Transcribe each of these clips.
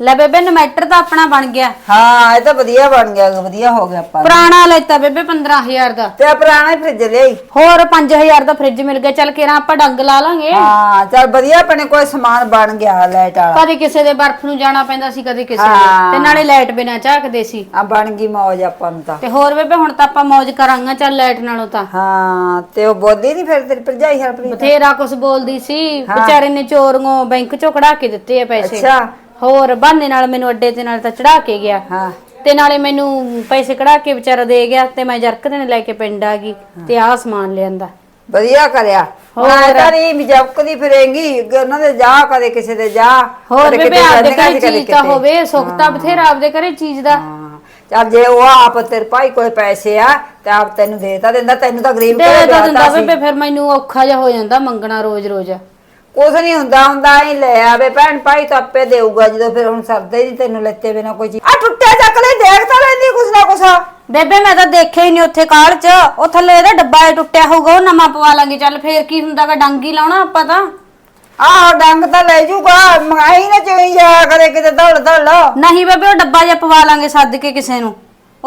ਲੈ ਬੇਬੇ ਇਨਵਰਟਰ ਤਾਂ ਆਪਣਾ ਬਣ ਗਿਆ। ਹਾਂ ਇਹ ਤਾਂ ਵਧੀਆ ਬਣ ਗਿਆ ਵਧੀਆ ਹੋ ਗਿਆ ਆਪਾਂ ਨੂੰ। ਪੁਰਾਣਾ ਲੈਤਾ ਬੇਬੇ 15000 ਦਾ। ਤੇ ਪੁਰਾਣਾ ਹੀ ਫ੍ਰਿਜ ਲਈ ਹੋਰ 5000 ਦਾ ਫ੍ਰਿਜ ਮਿਲ ਗਿਆ। ਚੱਲ ਕੇਰਾਂ ਆਪਾਂ ਡੰਗ ਲਾ ਲਾਂਗੇ। ਹਾਂ ਚਲ ਵਧੀਆ ਆਪਣੇ ਕੋਈ ਸਮਾਨ ਬਣ ਗਿਆ ਲਾਈਟ ਵਾਲਾ। ਕਦੇ ਕਿਸੇ ਦੇ ਬਰਫ ਨੂੰ ਜਾਣਾ ਪੈਂਦਾ ਸੀ ਕਦੇ ਕਿਸੇ ਹਾਂ। ਦੇ ਤੇ ਨਾਲੇ ਲਾਈਟ ਬਿਨਾ ਝਾਕਦੇ ਸੀ। ਆ ਬਣ ਗਈ ਮੌਜ ਆਪਾਂ ਨੂੰ ਤਾਂ। ਤੇ ਹੋਰ ਬੇਬੇ ਹੁਣ ਤਾਂ ਆਪਾਂ ਮौज ਕਰਾਂਗੇ ਚੱਲ ਲਾਈਟ ਨਾਲੋਂ ਤਾਂ। ਹਾਂ ਤੇ ਉਹ ਬੋਲੀ ਨਹੀਂ ਫਿਰ ਤੇਰੀ ਭਰਜਾਈ ਹਰਪ੍ਰੀਤ? ਬਥੇਰਾ ਕੁਝ ਬੋਲਦੀ ਸੀ। ਵਿਚਾਰੇ ਨੇ ਚੋਰੀਆਂ ਬੈਂਕ ਚੋਂ ਕਢਾ ਕੇ ਦਿੱਤੇ ਆ ਪੈਸੇ। ਅੱਛਾ। ਹੋਰ ਬਹਾਨੇ ਨਾਲ ਮੈਨੂੰ ਅੱਡੇ ਤੇ ਨਾਲ ਤਾਂ ਚੜਾ ਕੇ ਗਿਆ। ਹਾਂ। ਤੇ ਨਾਲੇ ਮੈਨੂੰ ਪੈਸੇ ਕਢਾ ਕੇ ਵਿਚਾਰਾ ਦੇ ਗਿਆ ਤੇ ਮੈਂ ਜਰਕ ਦਿਨ ਲੈ ਕੇ ਪਿੰਡ ਆ ਗਈ ਤੇ ਆਹ ਸਮਾਨ ਲਿਆਂਦਾ। ਵਧੀਆ ਕਰਿਆ। ਹੋਰ। ਹੋਰ ਤਾਂ ਨਹੀਂ ਵੀ ਜਬਕਦੀ ਫਿਰੇਂਗੀ ਅੱਗੇ ਉਹਨਾਂ ਦੇ ਜਾ ਕਦੇ ਕਿਸੇ ਦੇ ਜਾ ਹੋਰ ਕਦੇ ਬੇਬੇ ਕਿਤੇ ਆਪਦੇ ਜਾਂਦੀਆਂ, ਘਰੇ ਕਦੇ ਚੀਜ਼ ਤਾਂ ਕਿਤੇ। ਹੋਵੇ ਸੁੱਖ ਤਾਂ ਬਥੇਰਾ ਆਪਦੇ ਘਰੇ ਚੀਜ਼ ਦਾ। ਹਾਂ। ਚੱਲ ਜੇ ਉਹ ਆਪ ਤੇਰੇ ਭਾਈ ਕੋਲ ਪੈਸੇ ਆ ਤੇ ਆਪ ਤੈਨੂੰ ਦੇ ਤਾਂ ਦਿੰਦਾ ਤੈਨੂੰ ਤਾਂ ਗਰੀਬ ਦੇ ਘਰੇ ਤਾਂ ਵਿਆਹਤਾ ਦਿੰਦਾ ਸੀ। ਬੇਬੇ ਫਿਰ ਮੈਨੂੰ ਔਖਾ ਜਿਹਾ ਹੋ ਜਾਂਦਾ ਮੰਗਣਾ ਰੋਜ਼ ਰੋਜ਼ ਕੁਛ ਨਹੀਂ ਹੁੰਦਾ ਹੁੰਦਾ ਹੀ ਲੈ ਆਵੇ ਭੈਣ ਭਾਈ ਤਾਂ ਆਪੇ ਦੇਊਗਾ ਜਦੋਂ ਫਿਰ ਹੁਣ ਸਰਦੇ ਨਹੀਂ ਤੈਨੂੰ ਲੈਤੇ ਬਿਨਾ ਕੋਈ ਚੀਜ਼। ਆ ਟੁੱਟਿਆ ਚੱਕ ਲੈ ਦੇਖ ਤਾਂ ਲੈਂਦੀ ਕੁਛ ਨਾ ਕੁਛ। ਬੇਬੇ ਮੈਂ ਤਾਂ ਦੇਖਿਆ ਹੀ ਨਹੀਂ ਉੱਥੇ ਕਾਲ 'ਚ। ਉਹ ਥੱਲੇ ਇਹਦਾ ਡੱਬਾ ਜਿਹਾ ਟੁੱਟਿਆ ਹੋਊਗਾ ਉਹ ਨਵਾਂ ਪਵਾ ਲਾਂਗੇ। ਚੱਲ ਫੇਰ ਕੀ ਹੁੰਦਾਗਾ ਡੰਗੀ ਲਾਉਣਾ ਆਪਾਂ ਤਾਂ। ਆਹ ਡੰਗ ਤਾਂ ਲੈ ਜੂਗਾ ਮੰਗਾਈ ਨਾ ਚੋਈ ਜਾ ਕਰੇ ਕਿਤੇ ਦੌੜ ਦੌੜ ਨਹੀਂ ਬੇਬੇ ਉਹ ਡੱਬਾ ਜਿਹਾ ਪਵਾ ਲਾਂਗੇ ਸੱਦ ਕੇ ਕਿਸੇ ਨੂੰ।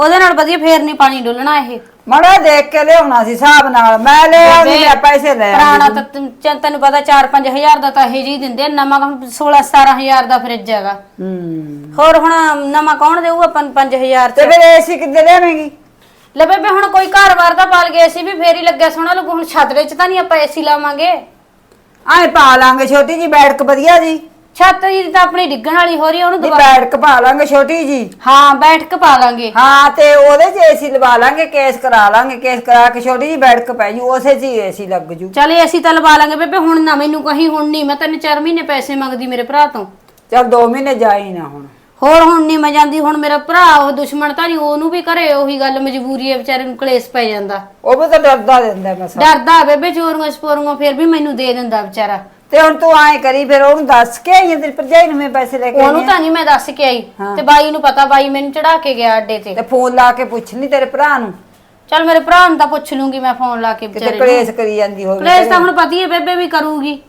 ਉਹਦੇ ਨਾਲ ਵਧੀਆ ਫੇਰ ਨਹੀਂ ਪਾਣੀ ਡੁੱਲਣਾ ਇਹ। ਮੜਾ ਦੇਖ ਕੇ ਲਿਆਉਣਾ ਸੀ ਹਿਸਾਬ ਨਾਲ। ਮੈਂ ਲੈ ਆਉਂਦੀ ਪੈਸੇ ਲੈ ਪੁਰਾਣਾ ਤਾਂ ਤੈਨੂੰ- ਚੱਲ ਤੈਨੂੰ ਪਤਾ 4-5000 ਦਾ ਤਾਂ ਇਹ ਜੀ ਦਿੰਦੇ ਆ ਨਵਾਂ 16-17000 ਦਾ ਫ੍ਰਿਜ ਹੈਗਾ। ਹੂੰ। ਹੋਰ ਹੁਣ ਨਵਾਂ ਕੌਣ ਦੇਊ ਆਪਾਂ ਨੂੰ 5000 ਤੇ ਚ? ਫਿਰ ਏਸੀ ਕਿੱਦੇ ਲਿਆਵੇਂਗੀ? ਲੈ ਬੇਬੇ ਹੁਣ ਕੋਈ ਘਰ-ਬਾਰ ਦਾ ਪਾਲ ਗਏ ਸੀ ਵੀ ਫੇਰ ਹੀ ਲੱਗਿਆ ਸੋਹਣਾ ਲੱਗੂ ਹੁਣ ਛੱਤਰੇ 'ਚ ਤਾਂ ਨਹੀਂ ਆਪਾਂ ਏਸੀ ਲਾਵਾਂਗੇ। ਆਏ ਪਾ ਲਾਂਗੇ ਛੋਟੀ ਜੀ ਬੈਠਕ ਵਧੀਆ ਜੀ। ਛੱਤ ਜੀ ਤਾਂ ਆਪਣੀ ਡਿੱਗਣ ਵਾਲੀ ਹੋ ਰਹੀ ਉਹਨੂੰ ਦੀ ਦੁਬਾਰਾ ਬੈਠਕ ਪਾ ਲਾਂਗੇ ਛੋਟੀ ਜੀ। ਹਾਂ ਬੈਠ ਕੇ ਪਾ ਲਾਂਗੇ। ਹਾਂ ਤੇ ਉਹਦੇ 'ਚ ਏਸੀ ਲਵਾ ਲਾਂਗੇ ਕੇਸ ਕਰਾ ਲਾਂਗੇ ਕੇਸ ਕਰਾ ਕੇ ਛੋਟੀ ਜੀ ਬੈਠਕ ਪੈ ਜੂ ਉਸੇ 'ਚ ਹੀ ਏਸੀ ਲੱਗ ਜੂ। ਚੱਲ ਏਸੀ ਤਾਂ ਲਵਾ ਲਾਂਗੇ ਬੇਬੇ ਹੁਣ ਨਾ ਮੈਨੂੰ ਕਹੀਂ ਹੁਣ ਨਹੀਂ ਮੈਂ ਤਿੰਨ ਚਾਰ ਮਹੀਨੇ ਪੈਸੇ ਮੰਗਦੀ ਮੇਰੇ ਭਰਾ ਤੋਂ। ਚਲ 2 ਮਹੀਨੇ ਜਾਈ ਨਾ ਹੁਣ। ਹੋਰ ਹੁਣ ਨਹੀਂ ਮੈਂ ਜਾਂਦੀ ਹੁਣ ਮੇਰਾ ਭਰਾ ਉਹ ਦੁਸ਼ਮਣ ਤਾਂ ਨਹੀਂ ਉਹਨੂੰ ਵੀ ਘਰੇ ਉਹੀ ਗੱਲ ਮਜਬੂਰੀ ਹੈ ਵਿਚਾਰੇ ਨੂੰ ਕਲੇਸ਼ ਪੈ ਜਾਂਦਾ। ਉਹ ਵੀ ਤਾਂ ਡਰਦਾ ਦਿੰਦਾ ਮੈਂ ਡਰਦਾ ਬੇਬੇ ਚੋਰੀਆਂ ਸਪੋਰੀਆਂ ਫਿਰ ਵੀ ਮੈਨੂੰ ਦੇ ਦਿੰਦਾ ਵਿਚਾਰਾ। ਤੇ ਹੁਣ ਤੂੰ ਐਂ ਕਰੀ ਫਿਰ ਉਹਨੂੰ ਦੱਸ ਕੇ ਆਈ ਆਂ ਤੇਰੀ ਭਰਜਾਈ ਨੂੰ ਮੈਂ ਪੈਸੇ ਲੈ ਕੇ ਆਈ ਉਹਨੂੰ ਆਂ। ਤਾਂ ਨਹੀਂ ਮੈਂ ਦੱਸ ਕੇ ਆਈ ਤੇ ਬਾਈ ਨੂੰ ਪਤਾ ਬਾਈ ਮੈਨੂੰ ਚੜਾ ਕੇ ਗਿਆ ਅੱਡੇ ਤੇ। ਤੇ ਫੋਨ ਲਾ ਕੇ ਪੁੱਛ ਲਈ ਤੇਰੇ ਭਰਾ ਨੂੰ। ਚੱਲ ਮੇਰੇ ਭਰਾ ਨੂੰ ਤਾਂ ਪੁੱਛ ਲੂੰਗੀ ਮੈਂ ਫੋਨ ਲਾ ਕੇ ਕਿਤੇ ਵਿਚਾਰੇ ਨੂੰ। ਕਲੇਸ਼ ਕਰੀ ਜਾਂਦੀ ਹੋਵੇ ਕਲੇਸ਼ ਤਾਂ ਹੁਣ ਪਤੀ ਹੈ ਬੇਬੇ ਵੀ ਕਰੂਗੀ।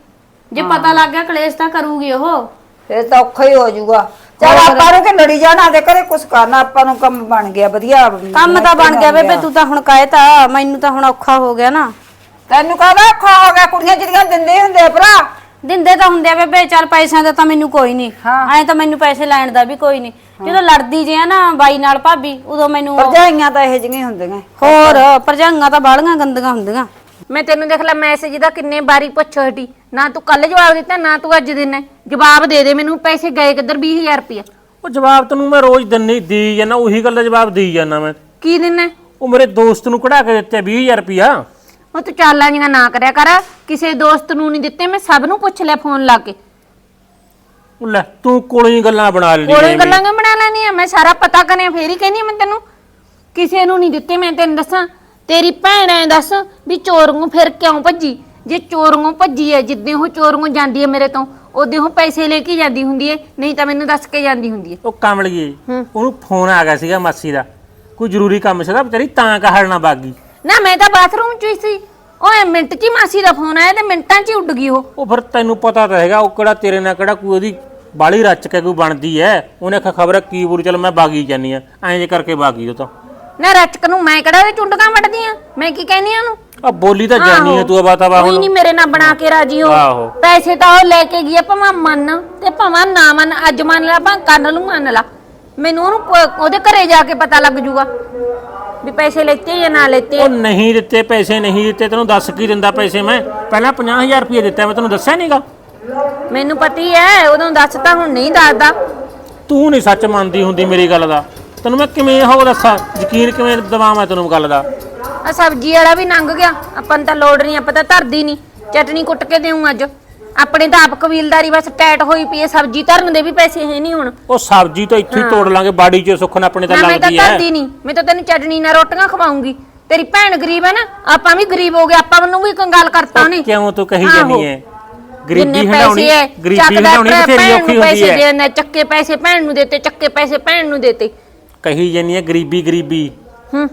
ਜੇ ਪਤਾ ਲੱਗ ਗਿਆ ਕਲੇਸ਼ ਤਾਂ ਕਰੂਗੀ ਉਹ। ਫਿਰ ਤਾਂ ਔਖਾ ਹੀ ਹੋ ਜਾਊਗਾ। ਚਲ ਆਪਾਂ ਨੂੰ ਕਿ ਲੜੀ ਜਾਣਾ ਦੇ ਘਰੇ ਕੁਛ ਕਰਨਾ ਆਪਾਂ ਨੂੰ ਕੰਮ ਬਣ ਗਿਆ ਵਧੀਆ। ਕੰਮ ਤਾਂ ਬਣ ਗਿਆ ਬੇਬੇ ਤੂੰ ਤਾਂ ਹੁਣ ਕਾਇ ਤਾਂ ਮੈਨੂੰ ਤਾਂ ਹੁਣ ਔਖਾ ਹੋ ਗਿਆ ਨਾ। ਤੈਨੂੰ ਕਹਦਾ ਔਖਾ ਹੋ ਗਿਆ? ਕੁੜੀਆਂ ਜਿਹੜੀਆਂ ਦਿੰਦੇ ਹੁੰਦੇ ਆ ਭਰਾ। ਦਿੰਦੇ ਤਾਂ ਹੁੰਦੇ ਆ ਬੇਬੇ ਚੱਲ ਪੈਸਿਆਂ ਦਾ ਤਾਂ ਮੈਨੂੰ ਕੋਈ ਨਹੀਂ। ਹਾਂ। ਐਂ ਤਾਂ ਮੈਨੂੰ ਪੈਸੇ ਲੈਣ ਦਾ ਵੀ ਕੋਈ ਨਹੀਂ। ਜਦੋਂ ਲੜਦੀ ਜੇ ਆ ਨਾ ਬਾਈ ਨਾਲ ਭਾਬੀ ਉਦੋਂ ਮੈਨੂੰ ਭਰਜਾਈਆਂ ਤਾਂ ਇਹੋ ਜਿਹੀਆਂ ਹੀ ਹੁੰਦੀਆਂ। ਹੋਰ ਭਰਜਾਈਆਂ ਤਾਂ ਬਾਲੀਆਂ ਗੰਦੀਆਂ ਹੁੰਦੀਆਂ। ਮੈਂ ਤੈਨੂੰ ਦੇਖ ਲੈ ਮੈਸੇਜ ਦਾ ਕਿੰਨੇ ਵਾਰੀ ਪੁੱਛੋ ਹਟੀ। ਨਾ ਤੂੰ ਕੱਲ ਜਵਾਬ ਦਿੱਤਾ ਨਾ ਤੂੰ ਅੱਜ ਦਿਨਾ। ਜਵਾਬ ਦੇ ਦੇ ਮੈਨੂੰ ਪੈਸੇ ਗਏ ਕਿੱਧਰ 20000 ਰੁਪਇਆ। ਉਹ ਜਵਾਬ ਤੈਨੂੰ ਮੈਂ ਰੋਜ਼ ਦਿੰਨੀ ਦੀ ਜਾਂਦਾ ਉਹੀ ਗੱਲ ਦਾ ਜਵਾਬ ਦੇਈ ਜਾਂਦਾ ਮੈਂ। ਕੀ ਦਿਨਾ? ਉਹ ਮੇਰੇ ਦੋਸਤ ਨੂੰ ਕਢਾ ਕੇ ਦਿੱਤੇ 20000 ਰੁਪਿਆ ਉਹ ਤੂੰ ਚਾਲਾਂ ਜੀਆਂ ਨਾ ਕਰਿਆ ਕਰ ਕਿਸੇ ਦੋਸਤ ਨੂੰ ਨਹੀਂ ਦਿੱਤੇ ਮੈਂ ਸਭ ਨੂੰ ਪੁੱਛ ਲਿਆ ਫੋਨ ਲਾ ਕੇ। ਉਹ ਲੈ ਤੂੰ ਕੋਲੋਂ ਹੀ ਗੱਲਾਂ ਬਣਾ ਲੈਣੀ ਕੋਲੇ ਗੱਲਾਂ ਕਿਉਂ ਬਣਾ ਲੈਣੀ ਆ? ਮੈਂ ਸਾਰਾ ਪਤਾ ਕਰਿਆ ਫੇਰ ਹੀ ਕਹਿੰਦੀ ਆ ਮੈਂ ਤੈਨੂੰ। ਕਿਸੇ ਨੂੰ ਨਹੀਂ ਦਿੱਤੇ ਮੈਂ ਤੈਨੂੰ ਦੱਸਾਂ। ਤੇਰੀ ਭੈਣ ਐ ਦੱਸ ਵੀ ਚੋਰੋਂ ਫਿਰ ਕਿਉਂ ਭੱਜੀ? ਜੇ ਚੋਰੋਂ ਭੱਜੀ ਐ ਜਿੱਦੇ ਉਹ ਚੋਰੋਂ ਜਾਂਦੀ ਐ ਮੇਰੇ ਤੋਂ ਉਹਦੇ ਉਹ ਪੈਸੇ ਲੈ ਕੇ ਜਾਂਦੀ ਹੁੰਦੀ ਐ ਨਹੀਂ ਤਾਂ ਮੈਨੂੰ ਦੱਸ ਕੇ ਜਾਂਦੀ ਹੁੰਦੀ ਐ। ਉਹ ਕਮਲੀਏ ਉਹਨੂੰ ਫੋਨ ਆ ਗਿਆ ਸੀਗਾ ਮਾਸੀ ਦਾ। ਕੋਈ ਜ਼ਰੂਰੀ ਕੰਮ ਸੀਗਾ ਵਿਚਾਰੀ ਤਾਂ ਕਹੜ ਨਾ ਬਾਗੀ। ਨਾ ਮੈਂ ਤਾਂ ਬਾਥਰੂਮ 'ਚ ਹੀ ਸੀ। ਓਏ ਮਿੰਟ 'ਚ ਹੀ ਮਾਸੀ ਦਾ ਫੋਨ ਆਇਆ ਤੇ ਮਿੰਟਾਂ 'ਚ ਹੀ ਉੱਡ ਗਈ ਉਹ। ਉਹ ਫਿਰ ਤੈਨੂੰ ਪਤਾ ਤਾਂ ਹੈਗਾ ਉਹ ਕਿਹੜਾ ਤੇਰੇ ਨਾਲ ਕਿਹੜਾ ਕੋਈ ਉਹਦੀ ਬਾਲੀ ਰੱਚ ਕੇ ਕੋਈ ਬਣਦੀ ਐ। ਉਹਨੇ ਆਖਿਆ ਖਬਰ ਕੀ ਬੁਰੀ ਚੱਲ ਮੈਂ ਬਾਗੀ ਜਾਨੀ ਆ। ਐਂ ਜੇ ਕਰਕੇ ਬਾਗੀ ਉਹ ਤਾਂ। ਨਾ ਰਚਕ ਨੂੰ ਮੈਂ ਕਿਹੜਾ ਉਹਦੇ ਚੁੰਡਕਾਂ ਵੱਢਦੀ ਆ? ਮੈਂ ਕੀ ਕਹਿੰਦੀ ਆ ਉਹਨੂੰ? ਆ ਬੋਲੀ ਤਾਂ ਜਾਨੀ ਐ ਤੂੰ ਆ ਬਾਤਾ ਕੋਈ ਹੁਣ। ਨਹੀਂ ਮੇਰੇ ਨਾਲ ਬਣਾ ਕੇ ਰਾਜੀ ਹੋ। ਆਹੋ। ਪੈਸੇ ਤਾਂ ਉਹ ਲੈ ਕੇ ਗਈ ਆ ਭਾਵੇਂ ਮੰਨ ਤੇ ਭਾਵੇਂ ਨਾ ਮੰਨ ਅੱਜ ਮੰਨ ਲਾ ਭਾਵੇਂ ਕੱਲ ਨੂੰ ਮੰਨ ਲਾ। ਮੈਨੂੰ ਉਹਨੂੰ ਪ- ਉਹਦੇ ਘਰੇ ਜਾ ਕੇ ਪਤਾ ਲੱਗ ਜੂਗਾ। ਵੀ ਪੈਸੇ ਲੈਤੇ ਜਾਂ ਨਾ ਲੈਤੇ ਉਹ ਨਹੀਂ ਦਿੱਤੇ ਪੈਸੇ ਨਹੀਂ ਦਿੱਤੇ ਤੈਨੂੰ ਦੱਸ ਕੀ ਦਿੰਦਾ ਪੈਸੇ ਮੈਂ? ਪਹਿਲਾਂ 50000 ਰੁਪਏ ਦਿੱਤਾ ਮੈਂ ਤੈਨੂੰ ਦੱਸਿਆ ਨਹੀਂਗਾ ਮੈਨੂੰ ਪਤੀ ਐ ਉਦੋਂ ਦੱਸਤਾ ਹੁਣ ਨਹੀਂ ਦੱਸਦਾ। ਤੂੰ ਨਹੀਂ ਸੱਚ ਮੰਨਦੀ ਹੁੰਦੀ ਮੇਰੀ ਗੱਲ ਦਾ। ਤੈਨੂੰ ਮੈਂ ਕਿਵੇਂ ਹੋ ਦੱਸਾਂ? ਯਕੀਨ ਕਿਵੇਂ ਦਵਾਂ ਮੈਂ ਤੈਨੂੰ ਗੱਲ ਦਾ? ਆ ਸਬਜ਼ੀ ਵਾਲਾ ਵੀ ਲੰਘ ਗਿਆ। ਆਪਾਂ ਨੂੰ ਤਾਂ ਲੋੜ ਨਹੀਂ ਆਪਾਂ ਤਾਂ ਧਰਦੀ ਨਹੀਂ। ਚਟਨੀ ਕੁੱਟ ਕੇ ਦੇਉਂ ਅੱਜ। ਆਪਣੇ ਤਾਂ ਆਪ ਕਬੀਲਦਾਰੀ ਬਸ ਟੈਟ ਹੋਈ ਪਈ ਐ ਸਬਜ਼ੀ ਧਰਨ ਦੇ ਵੀ ਪੈਸੇ ਹੈ ਨਹੀਂ ਹੁਣ। ਉਹ ਸਬਜ਼ੀ ਤਾਂ ਇੱਥੇ ਹੀ ਤੋੜ ਲਾਂਗੇ ਬਾੜੀ 'ਚ ਸੁੱਖਣ ਆਪਣੇ ਤਾਂ ਨਾ ਮੈਂ ਤਾਂ ਲੱਗਦੀ ਐ ਧਰਦੀ ਨਹੀਂ ਮੈਂ ਤਾਂ ਤੈਨੂੰ ਚਟਨੀ ਨਾਲ ਰੋਟੀਆਂ ਖਵਾਉਂਗੀ। ਤੇਰੀ ਭੈਣ ਗਰੀਬ ਹੈ ਨਾ ਆਪਾਂ ਵੀ ਗਰੀਬ ਹੋ ਗਏ ਆਪਾਂ ਨੂੰ ਵੀ ਕੰਗਾਲ ਕਰਤਾ ਉਹਨੇ ਕਿਉਂ ਤੂੰ ਕਹੀ। ਜਾਨੀ ਐ ਗਰੀਬੀ ਹਟਾਉਣੀ ਐ, ਗਰੀਬੀ ਹਟਾਉਣੀ ਬਥੇਰੀ ਔਖੀ ਹੁੰਦੀ ਪੈਸੇ ਐ ਦੇ ਦਿੰਦਾ, ਚੱਕੇ ਪੈਸੇ ਭੈਣ ਨੂੰ ਦੇਤੇ ਚੱਕੇ ਪੈਸੇ ਭੈਣ ਨੂੰ ਦੇਤੇ ਕਹੀ ਜਾਨੀ ਐ ਗਰੀਬੀ ਗਰੀਬੀ।